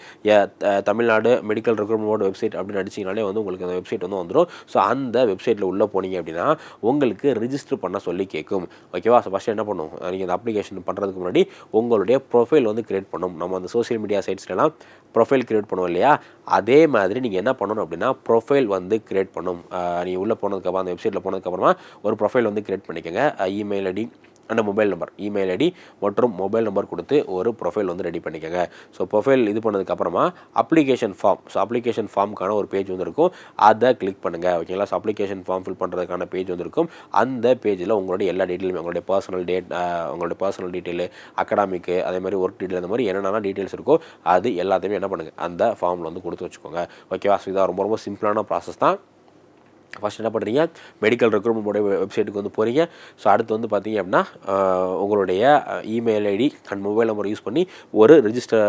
Tamil Nadu medical recruitment board website அப்படின்னு அடிச்சிங்கனாலே வந்து உங்களுக்கு அந்த வெப்சைட் வந்து வந்துடும் ஸோ அந்த வெப்சைட்டில் உள்ளே போனீங்க அப்படின்னா உங்களுக்கு ரிஜிஸ்டர் பண்ண சொல்லி கேட்கும். ஓகேவா ஸோ ஃபஸ்ட்டு என்ன பண்ணும்? நீங்கள் இந்த அப்ளிகேஷன் பண்ணுறதுக்கு முன்னாடி உங்களுடைய ப்ரொஃபைல் வந்து கிரியேட் பண்ணும். நம்ம அந்த சோஷியல் மீடியா சைட்ஸ்லாம் ப்ரொஃபைல் கிரியேட் பண்ணுவோம் இல்லையா? அதே மாதிரி நீங்கள் என்ன பண்ணணும் அப்படின்னா ப்ரொஃபைல் வந்து கிரியேட் பண்ணும். நீங்கள் உள்ளே போனதுக்கப்புறம் அந்த வெப்சைட்டில் போனதுக்கப்புறமா ஒரு ப்ரொஃபைல் வந்து கிரியேட் பண்ணிக்கோங்க. இமெயில் ஐடி அந்த மொபைல் நம்பர் இமெயில் ஐடி மற்றும் மொபைல் நம்பர் கொடுத்து ஒரு ப்ரொஃபைல் வந்து ரெடி பண்ணிக்கோங்க. ஸோ ப்ரொஃபைல் இது பண்ணதுக்கப்புறமா அப்ளிகேஷன் ஃபார்ம் ஸோ அப்ளிகேஷன் ஃபார்முக்கான ஒரு பேஜ் வந்துருக்கும் அதை கிளிக் பண்ணுங்கள் ஓகேங்களா ஸோ அப்ளிகேஷன் ஃபார்ம் ஃபில் பண்ணுறதுக்கான பேஜ் வந்துருக்கும் அந்த பேஜில் உங்களுடைய எல்லா டீட்டெயிலுமே உங்களுடைய பர்சனல் டேட் உங்களுடைய பர்சனல் டீட்டெயிலு அகடாமிக்கு அதே மாதிரி ஒர்க் டீட்டெயில் அந்த மாதிரி என்னென்ன டீட்டெயில்ஸ் இருக்கோ அது எல்லாத்தையுமே என்ன பண்ணுங்கள் அந்த ஃபார்மில் வந்து கொடுத்து வச்சுக்கோங்க. ஓகேவா ஸோ இதான் ரொம்ப ரொம்ப சிம்பிளான ப்ராசஸ் தான். ஃபஸ்ட் என்ன பண்ணுறீங்க மெடிக்கல் ரெக்ரூட்மெண்ட் வெப்சைட்டுக்கு வந்து போகிறீங்க ஸோ அடுத்து வந்து பார்த்தீங்க அப்படின்னா உங்களுடைய email ID and mobile number use பண்ணி ஒரு ரிஜிஸ்டர்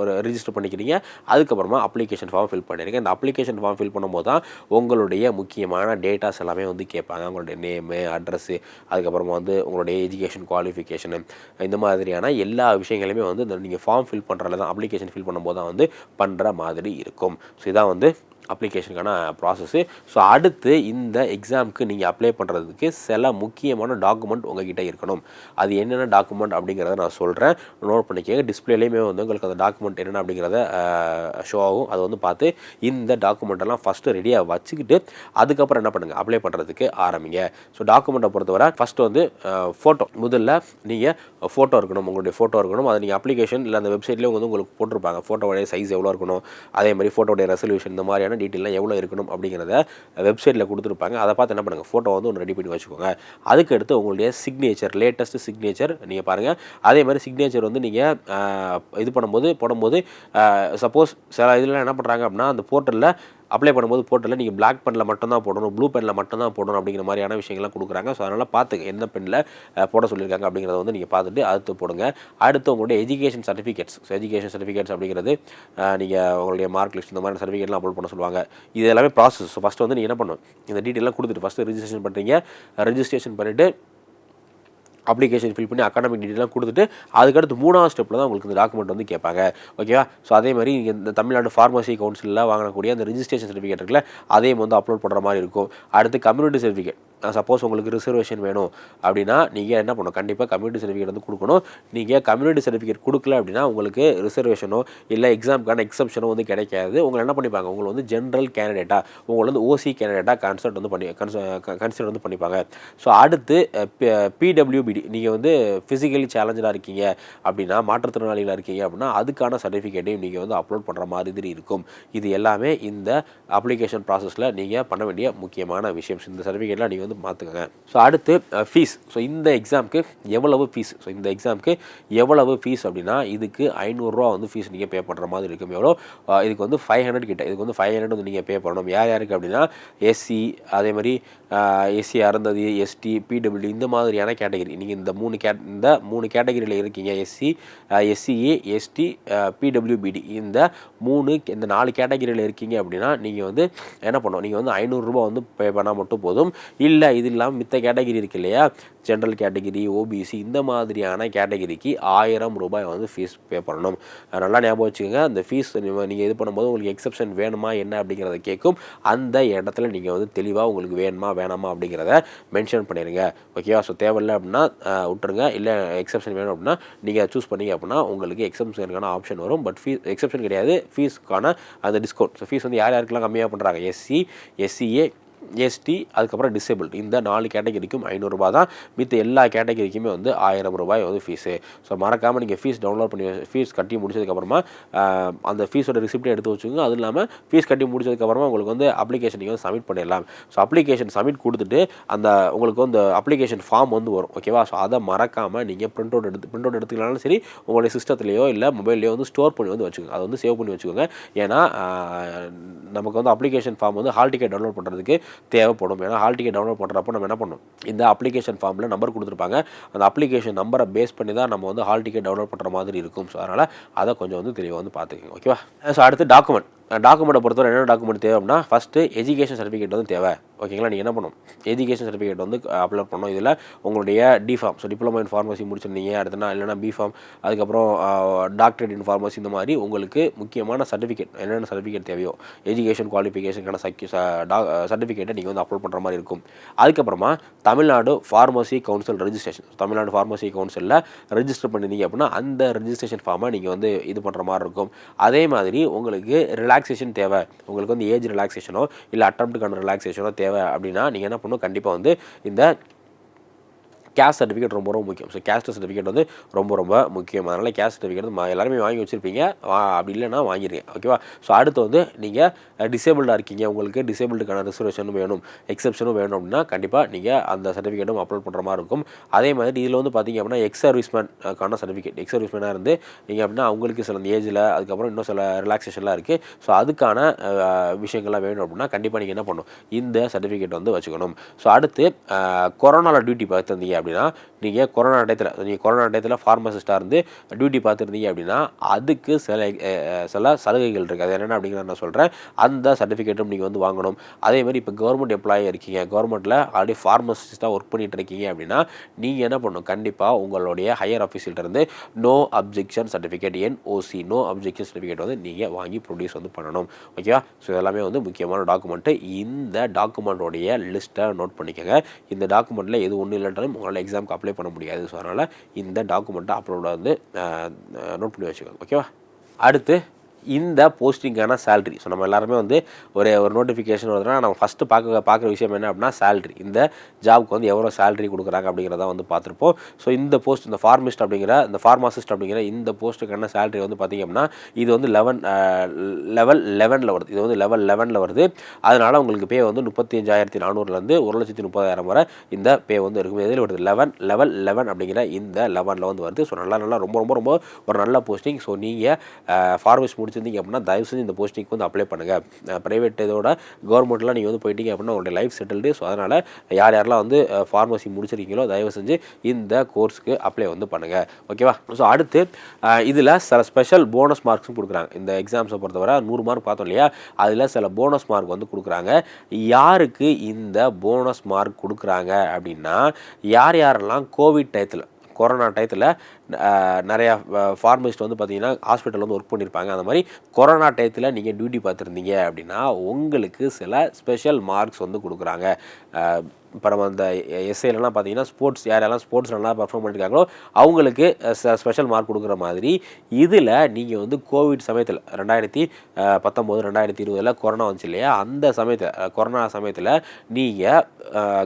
ஒரு ரிஜிஸ்டர் பண்ணிக்கிறீங்க. அதுக்கப்புறமா அப்ளிகேஷன் ஃபார்ம் ஃபில் பண்ணிடுங்க. இந்த அப்ளிகேஷன் ஃபார்ம் ஃபில் பண்ணும்போது தான் உங்களுடைய முக்கியமான டேட்டாஸ் எல்லாமே வந்து கேட்பாங்க. உங்களுடைய நேமு அட்ரஸ்ஸு அதுக்கப்புறமா வந்து உங்களுடைய எஜுகேஷன் குவாலிஃபிகேஷனு இந்த மாதிரியான எல்லா விஷயங்களையுமே வந்து இந்த நீங்கள் ஃபார்ம் ஃபில் பண்ணுறதுல தான் அப்ளிகேஷன் ஃபில் பண்ணும்போது தான் வந்து பண்ணுற மாதிரி இருக்கும். ஸோ இதான் வந்து அப்ளிகேஷனுக்கான ப்ராசஸ்ஸு ஸோ அடுத்து இந்த எக்ஸாமுக்கு நீங்கள் அப்ளை பண்ணுறதுக்கு சில முக்கியமான டாக்குமெண்ட் உங்ககிட்ட இருக்கணும். அது என்னென்ன டாக்குமெண்ட் அப்படிங்கிறத நான் சொல்கிறேன் நோட் பண்ணிக்கோங்க. டிஸ்பிளேலேயுமே வந்து உங்களுக்கு அந்த டாக்குமெண்ட் என்னென்ன அப்படிங்கிறத ஷோ ஆகும். அதை வந்து பார்த்து இந்த டாக்குமெண்ட்டெல்லாம் ஃபஸ்ட்டு ரெடியாக வச்சுக்கிட்டு அதுக்கப்புறம் என்ன பண்ணுங்கள் அப்ளை பண்ணுறதுக்கு ஆரம்பிங்க. ஸோ டாக்குமெண்ட்டை பொறுத்தவரை ஃபஸ்ட்டு வந்து ஃபோட்டோ முதல்ல நீங்கள் ஃபோட்டோ இருக்கணும். உங்களுடைய ஃபோட்டோ இருக்கணும். அதை நீங்கள் அப்ளிகேஷன் இல்லை அந்த வெப்சைட்லேயே வந்து உங்களுக்கு போட்டிருப்பாங்க. ஃபோட்டோடைய சைஸ் எவ்வளோ இருக்கணும்? அதே மாதிரி ஃபோட்டோடைய ரெசல்யூஷன் இந்த மாதிரியான டீட்டெயிலாம் எவ்வளோ இருக்கணும் அப்படிங்கிறத வெப்சைட்டில் கொடுத்துருப்பாங்க. அதை பார்த்து என்ன பண்ணுங்கள் ஃபோட்டோ வந்து ஒன்று ரெடி பண்ணி வச்சுக்கோங்க. அதுக்கு அடுத்து உங்களுடைய சிக்னேச்சர் லேட்டஸ்ட் சிக்னேச்சர் நீங்கள் பாருங்கள் அதே மாதிரி சிக்னேச்சர் வந்து நீங்கள் இது பண்ணும்போது போடும்போது சப்போஸ் சில இதெல்லாம் என்ன பண்ணுறாங்க அப்படின்னா அந்த போர்ட்டலில் அப்ளை பண்ணும்போது போர்ட்டலில் நீங்கள் பிளாக் பெனில் மட்டும்தான் போடணும் ப்ளூ பெனில் மட்டும்தான் போடணும் அப்படிங்கிற மாதிரியான விஷயங்கள்லாம் கொடுக்குறாங்க. ஸோ அதனால் பார்த்துங்க என்ன பெனில் போட சொல்லியிருக்காங்க அப்படிங்கிறத வந்து நீங்கள் பார்த்துட்டு அடுத்து போடுங்க. அடுத்து உங்களுடைய education certificates so education certificates அப்படிங்கிறது நீங்கள் உங்களுடைய மார்க் லிஸ்ட் இந்த மாதிரி சர்டிஃபிகேட்லாம் அப்லோட் பண்ண சொல்லுவாங்க. இது எல்லாமே ப்ராசஸ் ஸோ ஃபஸ்ட்டு வந்து நீங்கள் என்ன பண்ணணும்? இந்த டீட்டெயிலாம் கொடுத்துட்டு ஃபஸ்ட்டு ரிஜிஸ்ட்ரேஷன் பண்ணுறீங்க ரிஜிஸ்ட்ரேஷன் பண்ணிவிட்டு அப்ளிகேஷன் ஃபில் பண்ணி அகாடமிக் டீட்டெயிலாம் கொடுத்துட்டு அதுக்கடுத்து மூணாவது ஸ்டெப்பில் தான் உங்களுக்கு இந்த டாக்குமெண்ட் வந்து கேட்பாங்க. ஓகேவா ஸோ அதே மாதிரி நீங்கள் இந்த தமிழ்நாடு ஃபார்மசி கவுன்சிலில் வாங்கக்கூடிய அந்த ரிஜிஸ்ட்ரேஷன் சர்டிஃபிகேட் இருக்குல்ல அதையும் வந்து அப்லோட் பண்ணுற மாதிரி இருக்கும். அடுத்து கம்யூனிட்டி சர்டிஃபிகேட் சப்போஸ் உங்களுக்கு ரிசர்வேஷன் வேணும். அப்படின்னா நீங்கள் என்ன பண்ணணும்? கண்டிப்பாக கம்யூனிட்டி சர்டிஃபிகேட் வந்து கொடுக்கணும். நீங்கள் கம்யூனிட்டி சர்டிஃபிகேட் கொடுக்கல அப்படின்னா உங்களுக்கு ரிசர்வேஷனோ இல்லை எக்ஸாமுக்கான எக்ஸப்ஷனோ வந்து கிடைக்காது. உங்களை என்ன பண்ணிப்பாங்க? உங்களை வந்து ஜென்ரல் கேண்டிடேட்டாக உங்களை வந்து ஓசி கேண்டிடேட்டாக கன்சல்ட் வந்து பண்ணி கன்சிடர் வந்து பண்ணிப்பாங்க. ஸோ அடுத்து பிடபிள்யூபிடி நீங்கள் வந்து ஃபிசிக்கலி சேலஞ்சடாக இருக்கீங்க அப்படின்னா மாற்றுத்திறனாளிகளாக இருக்கீங்க அப்படின்னா அதுக்கான சர்டிஃபிகேட்டையும் நீங்கள் வந்து அப்லோட் பண்ணுற மாதிரி இருக்கும். இது எல்லாமே இந்த அப்ளிகேஷன் ப்ராசஸில் நீங்கள் பண்ண வேண்டிய முக்கியமான விஷயம். இந்த சர்டிஃபிகேட்லாம் நீங்கள் வந்து மாற்றுக்கங்க ஸோ அடுத்து ஃபீஸ் ஸோ இந்த எக்ஸாமுக்கு எவ்வளவு ஃபீஸ் ஸோ இந்த எக்ஸாமுக்கு எவ்வளவு ஃபீஸ் அப்படின்னா இதுக்கு ஐநூறுரூவா வந்து ஃபீஸ் நீங்கள் பே பண்ணுற மாதிரி இருக்கும் எவ்வளோ இதுக்கு வந்து ஃபைவ் ஹண்ட்ரட் கிட்ட இதுக்கு வந்து ஃபைவ் ஹண்ட்ரட் வந்து நீங்கள் பே பண்ணணும். யார் யாருக்கு அப்படின்னா எஸ்சி அதே மாதிரி எஸ்சி அறந்தது எஸ்டி பிடபிள்யூ இந்த மாதிரியான கேட்டகரி நீங்கள் இந்த மூணு கேட் இந்த மூணு கேட்டகரியில் இருக்கீங்க எஸ்சி எஸ்சிஏ எஸ்டி பிடபிள்யூபிடி இந்த மூணு இந்த நாலு கேட்டகரியில் இருக்கீங்க அப்படின்னா நீங்கள் வந்து என்ன பண்ணணும்? நீங்கள் வந்து ஐநூறுரூபா வந்து பே பண்ணால் மட்டும் போதும். இல்லை இல்லை இது இல்லாமல் மித்த கேட்டகரி இருக்கு இல்லையா? ஜென்ரல் கேட்டகரி ஓபிசி இந்த மாதிரியான கேட்டகரிக்கு ஆயிரம் ரூபாய் வந்து ஃபீஸ் பே பண்ணணும். நல்லா ஞாபகம் வச்சுக்கோங்க அந்த ஃபீஸ் நீங்கள் இது பண்ணும்போது உங்களுக்கு எக்ஸப்ஷன் வேணுமா என்ன அப்படிங்கிறத கேட்கும். அந்த இடத்துல நீங்கள் வந்து தெளிவாக உங்களுக்கு வேணுமா வேணாமா அப்படிங்கிறத மென்ஷன் பண்ணிடுங்க ஓகேவா ஸோ தேவையில்லை அப்படின்னா விட்டுருங்க. இல்லை எக்ஸப்ஷன் வேணும் அப்படின்னா நீங்கள் சூஸ் பண்ணிங்க அப்படின்னா உங்களுக்கு எக்ஸப்ஷனுக்கான ஆப்ஷன் வரும். பட் ஃபீஸ் எக்ஸப்ஷன் கிடையாது. ஃபீஸ்க்கான அந்த டிஸ்கவுண்ட் ஸோ ஃபீஸ் வந்து யார் யாருக்கெல்லாம் கம்மியாக பண்ணுறாங்க? எஸ்சி எஸ்சிஏ எஸ்டி அதுக்கப்புறம் டிசேபிள் இந்த நாலு கேட்டகரிக்கும் ஐநூறுரூபா தான் மித்த எல்லா கேட்டகரிக்குமே வந்து ஆயிரம் ரூபாய் வந்து ஃபீஸு ஸோ மறக்காமல் நீங்கள் ஃபீஸ் டவுன்லோட் பண்ணி ஃபீஸ் கட்டி முடிச்சதுக்கப்புறமா அந்த ஃபீஸோட ரிசிப்டை எடுத்து வச்சுக்கோங்க. அதுவும் இல்லாமல் ஃபீஸ் கட்டி முடிச்சதுக்கப்புறமா உங்களுக்கு வந்து அப்ளிகேஷன் நீங்கள் வந்து சப்மிட் பண்ணிடலாம். ஸோ அப்ளிகேஷன் சப்மிட் கொடுத்துட்டு அந்த உங்களுக்கு வந்து அப்ளிகேஷன் ஃபார்ம் வந்து வரும். ஓகேவா ஸோ அதை மறக்காமல் நீங்கள் பிரிண்ட் அவுட் எடுத்து பிரிண்ட் அவுட் எடுத்துக்கலாம்னு சரி உங்களுடைய சிஸ்டத்துலையோ இல்லை மொபைல்லையோ வந்து ஸ்டோர் பண்ணி வந்து வச்சுக்கோங்க. அதை வந்து சேவ் பண்ணி வச்சுக்கோங்க. ஏன்னா நமக்கு வந்து அப்ளிகேஷன் ஃபார்ம் வந்து ஹால் டிக்கெட் டவுன்லோட் பண்ணுறதுக்கு தேவைப்படும். ஏன்னா ஹால் டிக்கெட் டவுன்லோட் பண்ணுறப்போ நம்ம என்ன பண்ணணும்? இந்த அப்ளிகேஷன் ஃபார்மில் நம்பர் கொடுத்துருப்பாங்க. அந்த அப்ளிகேஷன் நம்பரை பேஸ் பண்ணி தான் நம்ம வந்து ஹால் டிக்கெட் டவுன்லோட் பண்ணுற மாதிரி இருக்கும். ஸோ அதனால் அதை கொஞ்சம் வந்து தெளிவாக வந்து பார்த்துக்கோங்க. ஓகேவா ஸோ அடுத்து டாக்குமெண்ட் டாக்குமெண்ட்டை பொறுத்தவரை என்ன டாக்குமெண்ட் தேவை அப்படின்னா ஃபஸ்ட்டு எஜுகேஷன் சர்டிஃபிகேட் வந்து தேவை. ஓகேங்களா நீங்கள் என்ன பண்ணணும்? எஜுகேஷன் சர்டிஃபிகேட் வந்து அப்லோட் பண்ணணும். இதில் உங்களுடைய D Pharm so diploma in pharmacy முடிச்சிருந்தீங்க அடுத்தனா இல்லைனா பிஃபார்ம் அதுக்கப்புறம் டாக்டரேட் இன் ஃபார்மசி இந்த மாதிரி உங்களுக்கு முக்கியமான சர்டிஃபிகேட் என்னென்ன சர்டிஃபிகேட் தேவையோ எஜுகேஷன் குவாலிஃபிகேஷனுக்கான சர்டி சர்டிஃபிகேட்டை நீங்கள் வந்து அப்லோட் பண்ணுற மாதிரி இருக்கும். அதுக்கப்புறமா Tamil Nadu pharmacy council registration Tamil Nadu pharmacy கவுன்சிலில் ரெஜிஸ்டர் பண்ணியிருந்தீங்க அப்படின்னா அந்த ரெஜிஸ்ட்ரேஷன் ஃபார்மை நீங்கள் வந்து இது பண்ணுற மாதிரி இருக்கும். அதே மாதிரி உங்களுக்கு ரிலாக்ஸ் ரிலாக்ஸேஷன் தேவை. உங்களுக்கு வந்து ஏஜ் ரிலாக்ஸேஷனோ இல்லை அட்டம்ப்ட்டுக்கான ரிலாக்ஸேஷனோ தேவை அப்படின்னா நீங்கள் என்ன பண்ணணும்? கண்டிப்பாக வந்து இந்த கேஸ்ட் சர்டிஃபிகேட் ரொம்ப ரொம்ப முக்கியம். ஸோ கேஸ்ட் சர்டிஃபிகேட் வந்து ரொம்ப ரொம்ப முக்கியம். அதனால் கேஸ்ட் சர்டிஃபிகேட் வந்து எல்லாருமே வாங்கி வச்சுருப்பீங்க. அப்படி இல்லைன்னா வாங்கிடுங்க ஓகேவா ஸோ அடுத்து வந்து நீங்கள் டிசேபிள்டாக இருக்கீங்க. உங்களுக்கு டிசேபிள்டுக்கான ரிசர்வேஷனும் வேணும். எக்ஸப்ஷனும் வேணும் அப்படின்னா கண்டிப்பாக நீங்கள் அந்த சர்டிஃபிகேட்டும் அப்லோட் பண்ணுற மாதிரி இருக்கும். அதே மாதிரி இதில் வந்து பார்த்தீங்க அப்படின்னா எக்ஸ் சர்வீஸ்மேனுக்கான சர்டிஃபிகேட் எக்ஸ் சர்வீஸ்மேனாக இருந்து நீங்கள் அப்படின்னா அவங்களுக்கு சில ஏஜில் அதுக்கப்புறம் இன்னும் சில ரிலாக்ஸேஷன்லாம் இருக்குது ஸோ அதுக்கான விஷயங்கள்லாம் வேணும் அப்படின்னா கண்டிப்பாக நீங்கள் என்ன பண்ணணும்? இந்த சர்டிஃபிகேட் வந்து வச்சுக்கணும். ஸோ அடுத்து கொரோனாவில் டியூட்டி பார்த்துருந்தீங்க அப்படின்னா நீங்கள் கொரோனா டயத்தில் நீங்கள் கொரோனா டயத்தில் ஃபார்மசிஸ்ட்டாக இருந்து டியூட்டி பார்த்துருந்தீங்க அப்படின்னா அதுக்கு சில சில சலுகைகள் இருக்குது அது என்னென்ன அப்படிங்கிறத நான் சொல்கிறேன் அந்த சர்டிஃபிகேட்டும் நீங்கள் வந்து வாங்கணும். அதே மாதிரி இப்போ கவர்மெண்ட் எம்ப்ளாயி இருக்கீங்க. கவர்மெண்ட்டில் ஆல்ரெடி ஃபார்மசிஸ்ட்டாக ஒர்க் பண்ணிகிட்டு இருக்கீங்க அப்படின்னா நீங்கள் என்ன பண்ணணும்? கண்டிப்பாக உங்களுடைய higher ஆஃபீஸிலிருந்து no objection certificate N OC no objection certificate வந்து நீங்கள் வாங்கி ப்ரொடியூஸ் வந்து பண்ணணும். ஓகேவா ஸோ இதெல்லாமே வந்து முக்கியமான டாக்குமெண்ட்டு இந்த டாக்குமெண்ட்டோடைய லிஸ்ட்டை நோட் பண்ணிக்கோங்க. இந்த டாக்குமெண்ட்டில் எது ஒன்றும் இல்லைன்றாலும் உங்களால் எக்ஸாமுக்கு அப்ளை பண்ண முடியாது. ஸோ அதனால் இந்த டாக்குமெண்ட்டை அப்லோட வந்து நோட் பண்ணி வச்சுக்கோங்க. ஓகேவா அடுத்து இந்த போஸ்டிங்கான சேல்ரி ஸோ நம்ம எல்லாருமே வந்து ஒரு ஒரு நோட்டிஃபிகேஷன் வருதுன்னா நம்ம ஃபஸ்ட்டு பார்க்க பார்க்குற விஷயம் என்ன அப்படின்னா சேல்ரி இந்த ஜாப்க்கு வந்து எவ்வளோ சேல்ரி கொடுக்குறாங்க அப்படிங்கிறத வந்து பார்த்துருப்போம். ஸோ இந்த போஸ்ட் இந்த ஃபார்மிஸ்ட் அப்படிங்கிற இந்த ஃபார்மாசிஸ்ட் அப்படிங்கிற இந்த போஸ்ட்டுக்கான சேல்ரி வந்து பார்த்திங்க அப்படின்னா இது வந்து லெவன் லெவல் லெவனில் வருது. இது வந்து லெவல் லெவனில் வருது. அதனால் உங்களுக்கு பே வந்து முப்பத்தி அஞ்சாயிரத்தி நானூறுலேருந்து ஒரு லட்சத்தி முப்பதாயிரம் வரை இந்த பே வந்து இருக்கும். இதில் வருது லெவன் லெவல் லெவன் அப்படிங்கிற இந்த லெவனில் வந்து வருது. ஸோ நல்லா நல்லா ரொம்ப ரொம்ப ரொம்ப ஒரு நல்ல போஸ்டிங் ஸோ நீங்கள் ஃபார்மசிஸ்ட் பிடிச்சிருந்தீங்க அப்படின்னா தயவு செஞ்சு இந்த போஸ்டிங்க்கு வந்து அப்ளை பண்ணுங்கள் ப்ரைவேட் இதோட கவர்மெண்ட்லாம் நீங்கள் வந்து போயிட்டீங்க அப்படின்னா உங்களுடைய லைஃப் செட்டில்டு ஸோ அதனால் யார் யாரெல்லாம் வந்து ஃபார்மசி முடிச்சிருக்கீங்களோ தயவு செஞ்சு இந்த கோர்ஸுக்கு அப்ளை வந்து பண்ணுங்கள் ஓகேவா ஸோ அடுத்து இதில் சில ஸ்பெஷல் போனஸ் மார்க்ஸும் கொடுக்குறாங்க. இந்த எக்ஸாம்ஸை பொறுத்தவரை நூறு மார்க் பார்த்தோம் இல்லையா? அதில் சில போனஸ் மார்க் வந்து கொடுக்குறாங்க. யாருக்கு இந்த போனஸ் மார்க் கொடுக்குறாங்க அப்படின்னா யார் யாரெல்லாம் கோவிட் டயத்தில் கொரோனா டயத்தில் நிறையா ஃபார்மசிஸ்ட் வந்து பார்த்தீங்கன்னா ஹாஸ்பிட்டல் வந்து ஒர்க் பண்ணியிருப்பாங்க அந்த மாதிரி கொரோனா டயத்தில் நீங்கள் டியூட்டி பார்த்துருந்தீங்க அப்படின்னா உங்களுக்கு சில ஸ்பெஷல் மார்க்ஸ் வந்து கொடுக்குறாங்க. இப்போ நம்ம அந்த எஸ்ஐலலாம் பார்த்தீங்கன்னா ஸ்போர்ட்ஸ் யாரெல்லாம் ஸ்போர்ட்ஸ் நல்லா பர்ஃபார்ம் பண்ணியிருக்காங்களோ அவங்களுக்கு ஸ்பெஷல் மார்க் கொடுக்குற மாதிரி இதில் நீங்கள் வந்து கோவிட் சமயத்தில் ரெண்டாயிரத்தி பத்தொம்போது ரெண்டாயிரத்தி இருபதில் கொரோனா வந்துச்சு இல்லையா? அந்த சமயத்தில் கொரோனா சமயத்தில் நீங்கள்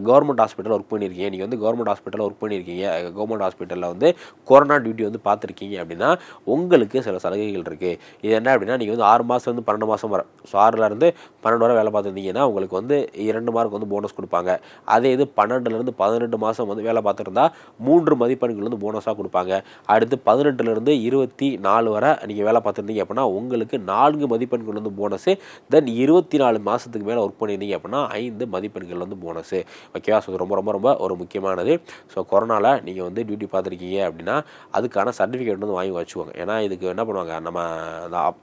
கவர்மெண்ட் ஹாஸ்பிட்டலில் ஒர்க் பண்ணியிருக்கீங்க நீங்கள் வந்து கவர்மெண்ட் ஹாஸ்பிட்டலில் ஒர்க் பண்ணியிருக்கீங்க கவர்மெண்ட் ஹாஸ்பிட்டலில் வந்து கொரோனா டியூட்டி வந்து பார்த்துருக்கீங்க அப்படின்னா உங்களுக்கு சில சலுகைகள் இருக்குது இது என்ன அப்படின்னா நீங்கள் வந்து ஆறு மாதம் வந்து பன்னெண்டு மாதம் வர ஸோ ஆறுலேருந்து பன்னெண்டு வரை வேலை பார்த்துருந்தீங்கன்னா உங்களுக்கு வந்து இரண்டு மார்க் வந்து போனஸ் கொடுப்பாங்க. அதே இது பன்னெண்டுலேருந்து பதினெட்டு மாதம் வந்து வேலை பார்த்துருந்தா மூன்று மதிப்பெண்கள் வந்து போனஸாக கொடுப்பாங்க. அடுத்து பதினெட்டுலேருந்து இருபத்தி நாலு வரை நீங்கள் வேலை பார்த்துருந்தீங்க அப்படின்னா உங்களுக்கு நான்கு மதிப்பெண்கள் வந்து போனஸு தென் இருபத்தி நாலு மாதத்துக்கு மேலே ஒர்க் பண்ணியிருந்தீங்க அப்படின்னா ஐந்து மதிப்பெண்கள் வந்து போனஸு ஓகேவா ஸோ ரொம்ப ரொம்ப ரொம்ப ஒரு முக்கியமானது. ஸோ கொரோனாவில் நீங்கள் வந்து டியூட்டி பார்த்துருக்கீங்க அப்படின்னா அதுக்கான சர்டிஃபிகேட் வந்து வாங்கி வச்சுக்கோங்க. ஏன்னா இதுக்கு என்ன பண்ணுவாங்க நம்ம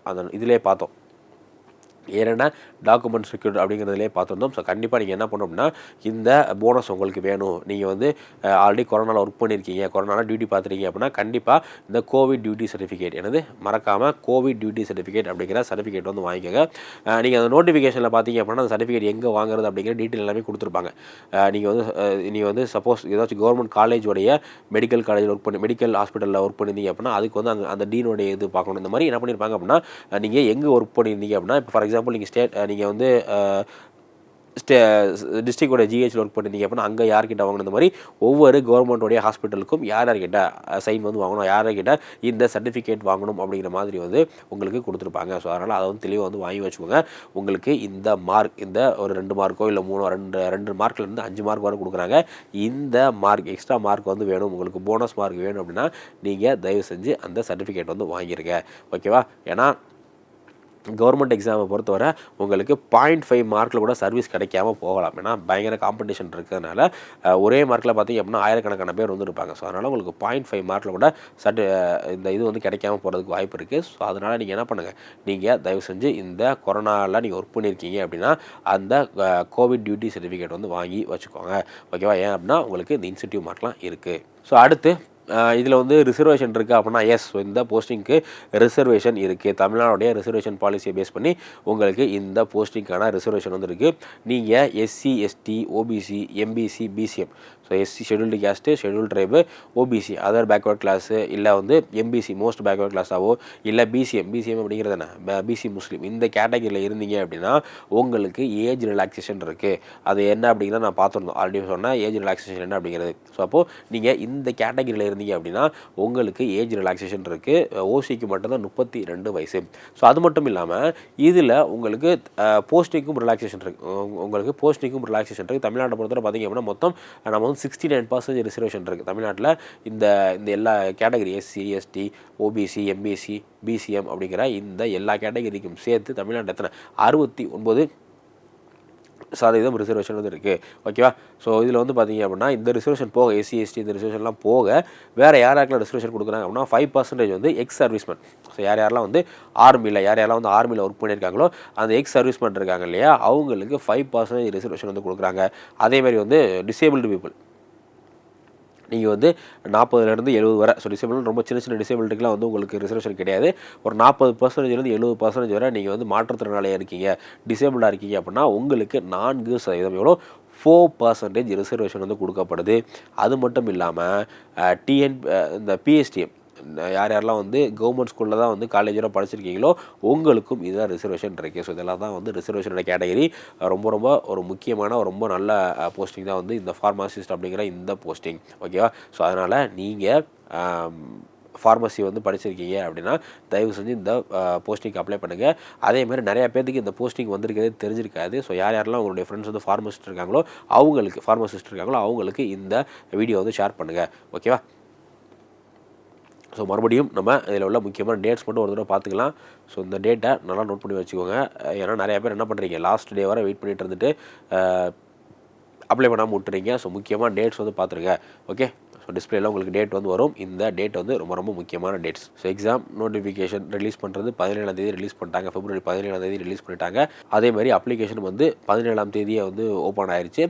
அந்த இதிலே பார்த்தோம். ஏன்னா டாக்குமெண்ட் செக்யூர் அப்படிங்கிறதுலே பார்த்துருந்தோம். ஸோ கண்டிப்பாக நீங்கள் என்ன பண்ணோம்னா இந்த போனஸ் உங்களுக்கு வேணும். நீங்கள் வந்து ஆல்ரெடி கொரோனாவில் ஒர்க் பண்ணியிருக்கீங்க கொரோனாவில் டியூட்டி பார்த்துருக்கீங்க அப்படின்னா கண்டிப்பாக இந்த கோவிட் டியூட்டி சர்டிஃபிகேட் எனது மறக்காமல் கோவிட் டியூட்டி சர்டிஃபிகேட் அப்படிங்கிற சர்டிஃபிகேட் வந்து வாங்கிக்கோங்க. நீங்கள் அந்த நோட்டிஃபிகேஷனில் பார்த்தீங்க அப்படின்னா அந்த சர்டிஃபிகேட் எங்கே வாங்குறது அப்படிங்கிற டீட்டெயில் எல்லாமே கொடுத்துருப்பாங்க. நீங்கள் வந்து நீங்கள் வந்து சப்போஸ் ஏதாச்சும் கவர்மெண்ட் காலேஜோடைய மெடிக்கல் காலேஜில் ஒர்க் பண்ணி மெடிக்கல் ஹாஸ்பிட்டலில் ஒர்க் பண்ணியிருந்தீங்க அப்படின்னா அதுக்கு வந்து அங்கே அந்த டீனுடைய இது பார்க்கணும். இந்த மாதிரி என்ன பண்ணியிருப்பாங்க அப்படின்னா நீங்கள் எங்கே ஒர்க் பண்ணியிருந்தீங்க அப்படின்னா இப்போ ஃபார் எக்ஸாம்பிள் நீங்கள் ஸ்டேட் நீங்கள் வந்து ஸ்டே டிஸ்ட்ரிக்டோட ஜிஹெச்சில் ஒர்க் பண்ணிருந்தீங்க அப்படின்னா அங்கே யார்கிட்ட வாங்கணும் இந்த மாதிரி ஒவ்வொரு கவர்மெண்ட்டோடைய ஹாஸ்பிட்டலுக்கும் யார் யார்கிட்ட சைன் வந்து வாங்கணும் யார் யார்கிட்ட இந்த சர்டிஃபிகேட் வாங்கணும் அப்படிங்கிற மாதிரி வந்து உங்களுக்கு கொடுத்துருப்பாங்க. ஸோ அதனால் அதை வந்து தெளிவாக வந்து வாங்கி வச்சுக்கோங்க. உங்களுக்கு இந்த மார்க் இந்த ஒரு ரெண்டு மார்க்கோ இல்லை மூணு ரெண்டு ரெண்டு மார்க்லேருந்து அஞ்சு மார்க் வரை கொடுக்குறாங்க. இந்த மார்க் எக்ஸ்ட்ரா மார்க் வந்து வேணும். உங்களுக்கு போனஸ் மார்க் வேணும் அப்படின்னா நீங்கள் தயவு செஞ்சு அந்த சர்டிஃபிகேட் வந்து வாங்கிடுங்க ஓகேவா ஏன்னா கவர்மெண்ட் எக்ஸாமை பொறுத்தவரை உங்களுக்கு பாயிண்ட் ஃபைவ் மார்க்கில் கூட சர்வீஸ் கிடைக்காம போகலாம். ஏன்னா பயங்கர காம்படிஷன் இருக்கிறதுனால ஒரே மார்க்கில் பார்த்தீங்க அப்படின்னா ஆயிரக்கணக்கான பேர் வந்து இருப்பாங்க ஸோ அதனால் உங்களுக்கு பாயிண்ட் ஃபைவ் மார்க்கில் கூட சர்டி இந்த இது வந்து கிடைக்காம போகிறதுக்கு வாய்ப்பு இருக்குது ஸோ அதனால் நீங்கள் என்ன பண்ணுங்கள் நீங்கள் தயவு செஞ்சு இந்த கொரோனாவில் நீங்கள் ஒர்க் பண்ணியிருக்கீங்க அப்படின்னா அந்த கோவிட் டியூட்டி சர்டிஃபிகேட் வந்து வாங்கி வச்சுக்கோங்க. ஓகேவா ஏன் அப்படின்னா உங்களுக்கு இந்த இன்சென்டிவ் மார்க்லாம் இருக்குது ஸோ அடுத்து இதில் வந்து ரிசர்வேஷன் இருக்குது அப்படின்னா எஸ் இந்த போஸ்டிங்க்கு ரிசர்வேஷன் இருக்குது தமிழ்நாடுடைய ரிசர்வேஷன் பாலிசியை பேஸ் பண்ணி உங்களுக்கு இந்த போஸ்டிங்க்கான ரிசர்வேஷன் வந்து இருக்குது நீங்கள் SC ST OBC MBC BCM so SC scheduled caste schedule tribe OBC other backward class இல்லை வந்து எம்பிசி மோஸ்ட் பேக்வர்ட் கிளாஸாவோ இல்லை பிசிஎம் பிசிஎம் அப்படிங்கிறது என்ன? பிசி முஸ்லீம் இந்த கேட்டகரியில் இருந்தீங்க அப்படின்னா உங்களுக்கு ஏஜ் ரிலாக்ஸேஷன் இருக்குது அது என்ன அப்படிங்கிறத நான் பார்த்துருந்தோம் ஆல்ரெடி சொன்னால் ஏஜ் ரிலாக்ஸேஷன் என்ன அப்படிங்கிறது. ஸோ அப்போது நீங்கள் இந்த கேட்டகரியில் இருந்தீங்க அப்படின்னா உங்களுக்கு ஏஜ் ரிலாக்ஸேஷன் இருக்குது ஓசிக்கு மட்டும்தான் முப்பத்தி ரெண்டு வயசு. ஸோ அது மட்டும் இல்லாமல் இதில் உங்களுக்கு போஸ்டிங்க்கும் ரிலாக்ஸேஷன் இருக்குது உங்களுக்கு போஸ்டிங்க்கும் ரிலாக்ஸேஷன் இருக்குது தமிழ்நாட்டை பொறுத்தவரை பார்த்தீங்க அப்படின்னா மொத்தம் நம்ம வந்து சிக்ஸ்டி நைன் பர்சன்டேஜ் ரிசர்வேஷன் இருக்குது தமிழ்நாட்டில் இந்த இந்த எல்லா category SC ST OBC MBC BCM அப்படிங்கிற இந்த எல்லா கேட்டகரிக்கும் சேர்த்து தமிழ்நாட்டில் எத்தனை? அறுபத்தி ஒன்பது சதவீதம் ரிசர்வேஷன் வந்து இருக்குது ஓகேவா ஸோ இதில் வந்து பார்த்தீங்க அப்படின்னா இந்த ரிசர்வேஷன் போக எஸ்சி எஸ்டி இந்த ரிசர்வேஷன்லாம் போக வேறு யார் யாருக்கெல்லாம் ரிசர்வேஷன் கொடுக்குறாங்க அப்படின்னா ஃபைவ் பர்சன்டேஜ் வந்து எக்ஸ் சர்வீஸ்மேன் ஸோ யார் யாரெல்லாம் வந்து ஆர்மியில் யார் யாரெல்லாம் வந்து ஆர்மியில் ஒர்க் பண்ணியிருக்காங்களோ அந்த எக்ஸ் சர்வீஸ்மேன் இருக்காங்க இல்லையா அவங்களுக்கு ஃபைவ் பர்சன்டேஜ் ரிசர்வேஷன் வந்து கொடுக்குறாங்க. அதே மாதிரி வந்து டிசேபிள்டு பீப்புள் நீங்கள் வந்து நாற்பதுலேருந்து எழுபது வரை. ஸோ டிசேபிள் ரொம்ப சின்ன சின்ன டிசேபிலிட்டிக்கெலாம் வந்து உங்களுக்கு ரிசர்வேஷன் கிடையாது. ஒரு நாற்பது பர்சன்டேஜ்லேருந்து எழுபது பர்சன்டேஜ் வரை நீங்கள் வந்து மாற்றுத்திறனாளியாக இருக்கீங்க. டிசேபிளாக இருக்கீங்க அப்படின்னா உங்களுக்கு நான்கு சதவீதம் எவ்வளோ? ஃபோர் பர்சன்டேஜ் ரிசர்வேஷன் வந்து கொடுக்கப்படுது. அது மட்டும் இல்லாமல் டிஎன் இந்த பிஎஸ்டிஎம் யார் யாரெல்லாம் வந்து கவர்மெண்ட் ஸ்கூலில் தான் வந்து காலேஜில் படிச்சிருக்கீங்களோ உங்களுக்கும் இதுதான் ரிசர்வேஷன் இருக்குது ஸோ இதெல்லாம் தான் வந்து ரிசர்வேஷனோட கேட்டகரி ரொம்ப ரொம்ப ஒரு முக்கியமான ரொம்ப நல்ல போஸ்டிங் தான் வந்து இந்த ஃபார்மாசிஸ்ட் அப்படிங்கிற இந்த போஸ்டிங் ஓகேவா ஸோ அதனால் நீங்கள் ஃபார்மசி வந்து படிச்சிருக்கீங்க அப்படின்னா தயவு செஞ்சு இந்த போஸ்டிங்க்கு அப்ளை பண்ணுங்கள் அதேமாதிரி நிறையா பேர்த்துக்கு இந்த போஸ்டிங் வந்திருக்கிறதே தெரிஞ்சிருக்காது. ஸோ யார் யாரெல்லாம் உங்களுடைய ஃப்ரெண்ட்ஸ் வந்து ஃபார்மசிஸ்ட் இருக்காங்களோ அவங்களுக்கு ஃபார்மசிஸ்ட் இருக்காங்களோ அவங்களுக்கு இந்த வீடியோ வந்து ஷேர் பண்ணுங்கள் ஓகேவா ஸோ மறுபடியும் நம்ம இதில் உள்ள முக்கியமான டேட்ஸ் மட்டும் ஒரு தடவை பார்த்துக்கலாம். ஸோ இந்த டேட்டை நல்லா நோட் பண்ணி வச்சுக்கோங்க. ஏன்னா நிறைய பேர் என்ன பண்ணுறீங்க லாஸ்ட் டே வரை வெயிட் பண்ணிட்டு இருந்துட்டு அப்ளை பண்ணாமல் விட்டுறீங்க. ஸோ முக்கியமாக டேட்ஸ் வந்து பார்த்துருங்க. ஓகே ஸோ டிஸ்பிளேல உங்களுக்கு டேட் வந்து வரும். இந்த டேட் வந்து ரொம்ப ரொம்ப முக்கியமான dates so exam notification release பண்ணுறது பதினேழாம் தேதி ரிலீஸ் பண்ணிட்டாங்க. பிப்ரவரி பதினேழாம் தேதி ரிலீஸ் பண்ணிட்டாங்க. அதே மாதிரி அப்ளிகேஷன் வந்து பதினேழாம் தேதியே வந்து ஓப்பன் ஆயிடுச்சு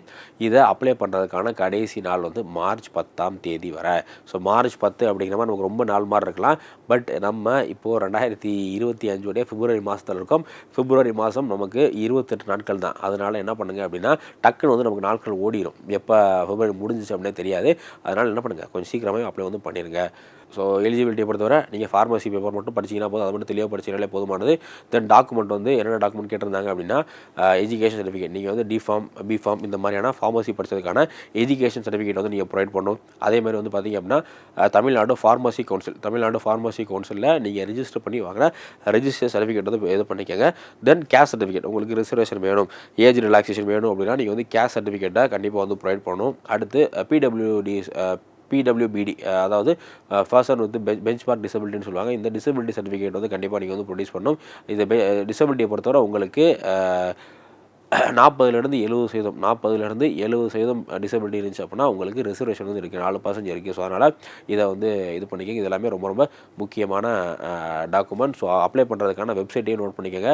இதை அப்ளை பண்ணுறதுக்கான கடைசி நாள் வந்து மார்ச் பத்தாம் தேதி வரை. ஸோ மார்ச் பத்து அப்படிங்கிற மாதிரி நமக்கு ரொம்ப நாள் மாதிரி இருக்கலாம். பட் நம்ம இப்போது ரெண்டாயிரத்தி இருபத்தி அஞ்சுடைய பிப்ரவரி மாதத்தில் இருக்கோம். பிப்ரவரி மாதம் நமக்கு இருபத்தெட்டு நாட்கள் தான். அதனால் என்ன பண்ணுங்கள் அப்படின்னா டக்குன்னு வந்து நமக்கு நாட்கள் ஓடிடும் எப்போ பிப்ரவரி முடிஞ்சிச்சு அப்படின்னே தெரியாது. அதனால் என்ன பண்ணுங்கள் கொஞ்சம் சீக்கிரமே அப்ளை வந்து பண்ணிடுங்க ஸோ எலிஜிபிலிட்டியை பொறுத்தவரை நீங்கள் ஃபார்மசி பேப்பர் மட்டும் படிச்சிங்கன்னா போதும். அதை மட்டும் தெளிவாக படிச்சிங்கனாலே போதுமானது. தென் டாக்குமெண்ட் வந்து என்னென்ன டாக்குமெண்ட் கேட்டிருந்தாங்க அப்படின்னா எஜுகேஷன் சர்டிஃபிகேட் நீங்கள் வந்து டிஃபார்ம் பிஃபார்ம் இந்த மாதிரியான ஃபார்மசி படித்ததுக்கான எஜுகேஷன் சர்டிஃபிகேட் வந்து நீங்கள் ப்ரொவைட் பண்ணணும். அதேமாதிரி வந்து பார்த்தீங்க அப்படின்னா Tamil Nadu pharmacy council Tamil Nadu pharmacy கவுன்சிலில் நீங்கள் ரிஜிஸ்டர் பண்ணி வாங்கின ரெஜிஸ்டர் சர்டிஃபிகேட் வந்து இது பண்ணிக்கோங்க. தென் கேஸ் சர்டிஃபிகேட் உங்களுக்கு ரிசர்வேஷன் வேணும். ஏஜ் ரிலாக்ஸேஷன் வேணும் அப்படின்னா நீங்கள் வந்து கேஸ் சர்டிஃபிகேட்டை கண்டிப்பாக வந்து ப்ரொவைட் பண்ணணும். அடுத்து பிடபிள்யூடி பிடபிள்யூபிடி அதாவது பர்சன் வந்து பெஞ்ச் பெஞ்ச் மார்க் டிசபிலிட்டின்னு சொல்லுவாங்க. இந்த டிசபிலிட்டி சர்டிஃபிகேட் வந்து கண்டிப்பாக நீங்கள் வந்து ப்ரொடியூஸ் பண்ணணும் இது டிசபிலிட்டியை பொறுத்தவரை உங்களுக்கு நாற்பதுலேருந்து எழுபது சதவீதம் நாற்பதுலேருந்து எழுபது சதவீதம் டிசபிலிட்டி இருந்துச்சு அப்படின்னா உங்களுக்கு ரிசர்வேஷன் வந்து இருக்குது நாலு பர்சன்ட் இருக்குது ஸோ அதனால் இதை வந்து இது பண்ணிக்கோங்க. இதெல்லாமே ரொம்ப ரொம்ப முக்கியமான டாக்குமெண்ட் ஸோ அப்ளை பண்ணுறதுக்கான வெப்சைட்டையும் நோட் பண்ணிக்கோங்க.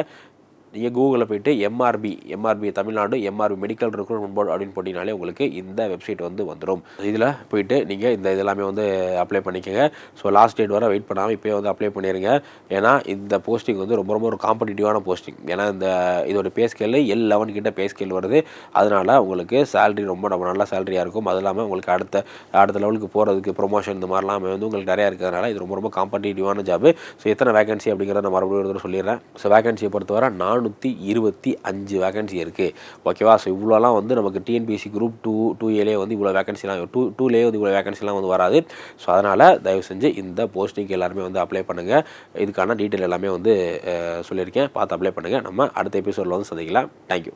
நீங்கள் கூகுளில் போய்ட்டு MRB MRB Tamil Nadu MRB medical recruitment board அப்படின்னு போட்டிங்கனாலே உங்களுக்கு இந்த வெப்சைட் வந்து வந்துடும் இதில் போயிட்டு நீங்கள் இந்த இதெல்லாமே வந்து அப்ளை பண்ணிக்கோங்க. ஸோ லாஸ்ட் டேட் வரை வெயிட் பண்ணாமல் இப்போயே வந்து அப்ளை பண்ணிடுங்க ஏன்னா இந்த போஸ்டிங் வந்து ரொம்ப ரொம்ப ஒரு காம்படிட்டிவான போஸ்டிங் ஏன்னா இந்த இதோட பே ஸ்கேல் எல் லெவன் கிட்ட பே ஸ்கேல் வருது. அதனால் உங்களுக்கு சேலரி ரொம்ப நம்ம நல்ல சேலரியாக இருக்கும். அது இல்லாமல் உங்களுக்கு அடுத்த அடுத்த லெவலுக்கு போகிறதுக்கு ப்ரொமோஷன் இந்த மாதிரிலாம் வந்து உங்களுக்கு நிறையா இருக்கிறதுனால இது ரொம்ப ரொம்ப காம்படிட்டிவான ஜாப் ஸோ எத்தனை வேகன்சி அப்படிங்கிறத நான் மறுபடியும் ஒரு சொல்லிடுறேன். ஸோ வேகன்சியை பொறுத்தவரை நான் நானூற்றி இருபத்தி அஞ்சு வேகன்சி இருக்குது ஓகேவா ஸோ இவ்வளோலாம் வந்து நமக்கு டிஎன்பிஎஸ்சி குரூப் டூ டூ ஏலே வந்து இவ்வளோ வேகன்சிலாம் டூ டூலே வந்து இவ்வளோ வேகன்சிலாம் வந்து வராது. ஸோ அதனால் தயவு செஞ்சு இந்த போஸ்டிங்க்கு எல்லாருமே வந்து அப்ளை பண்ணுங்கள் இதுக்கான டீட்டெயில் எல்லாமே வந்து சொல்லியிருக்கேன். பார்த்து அப்ளை பண்ணுங்கள் நம்ம அடுத்த எபிசோடில் வந்து சந்திக்கலாம். தேங்க்யூ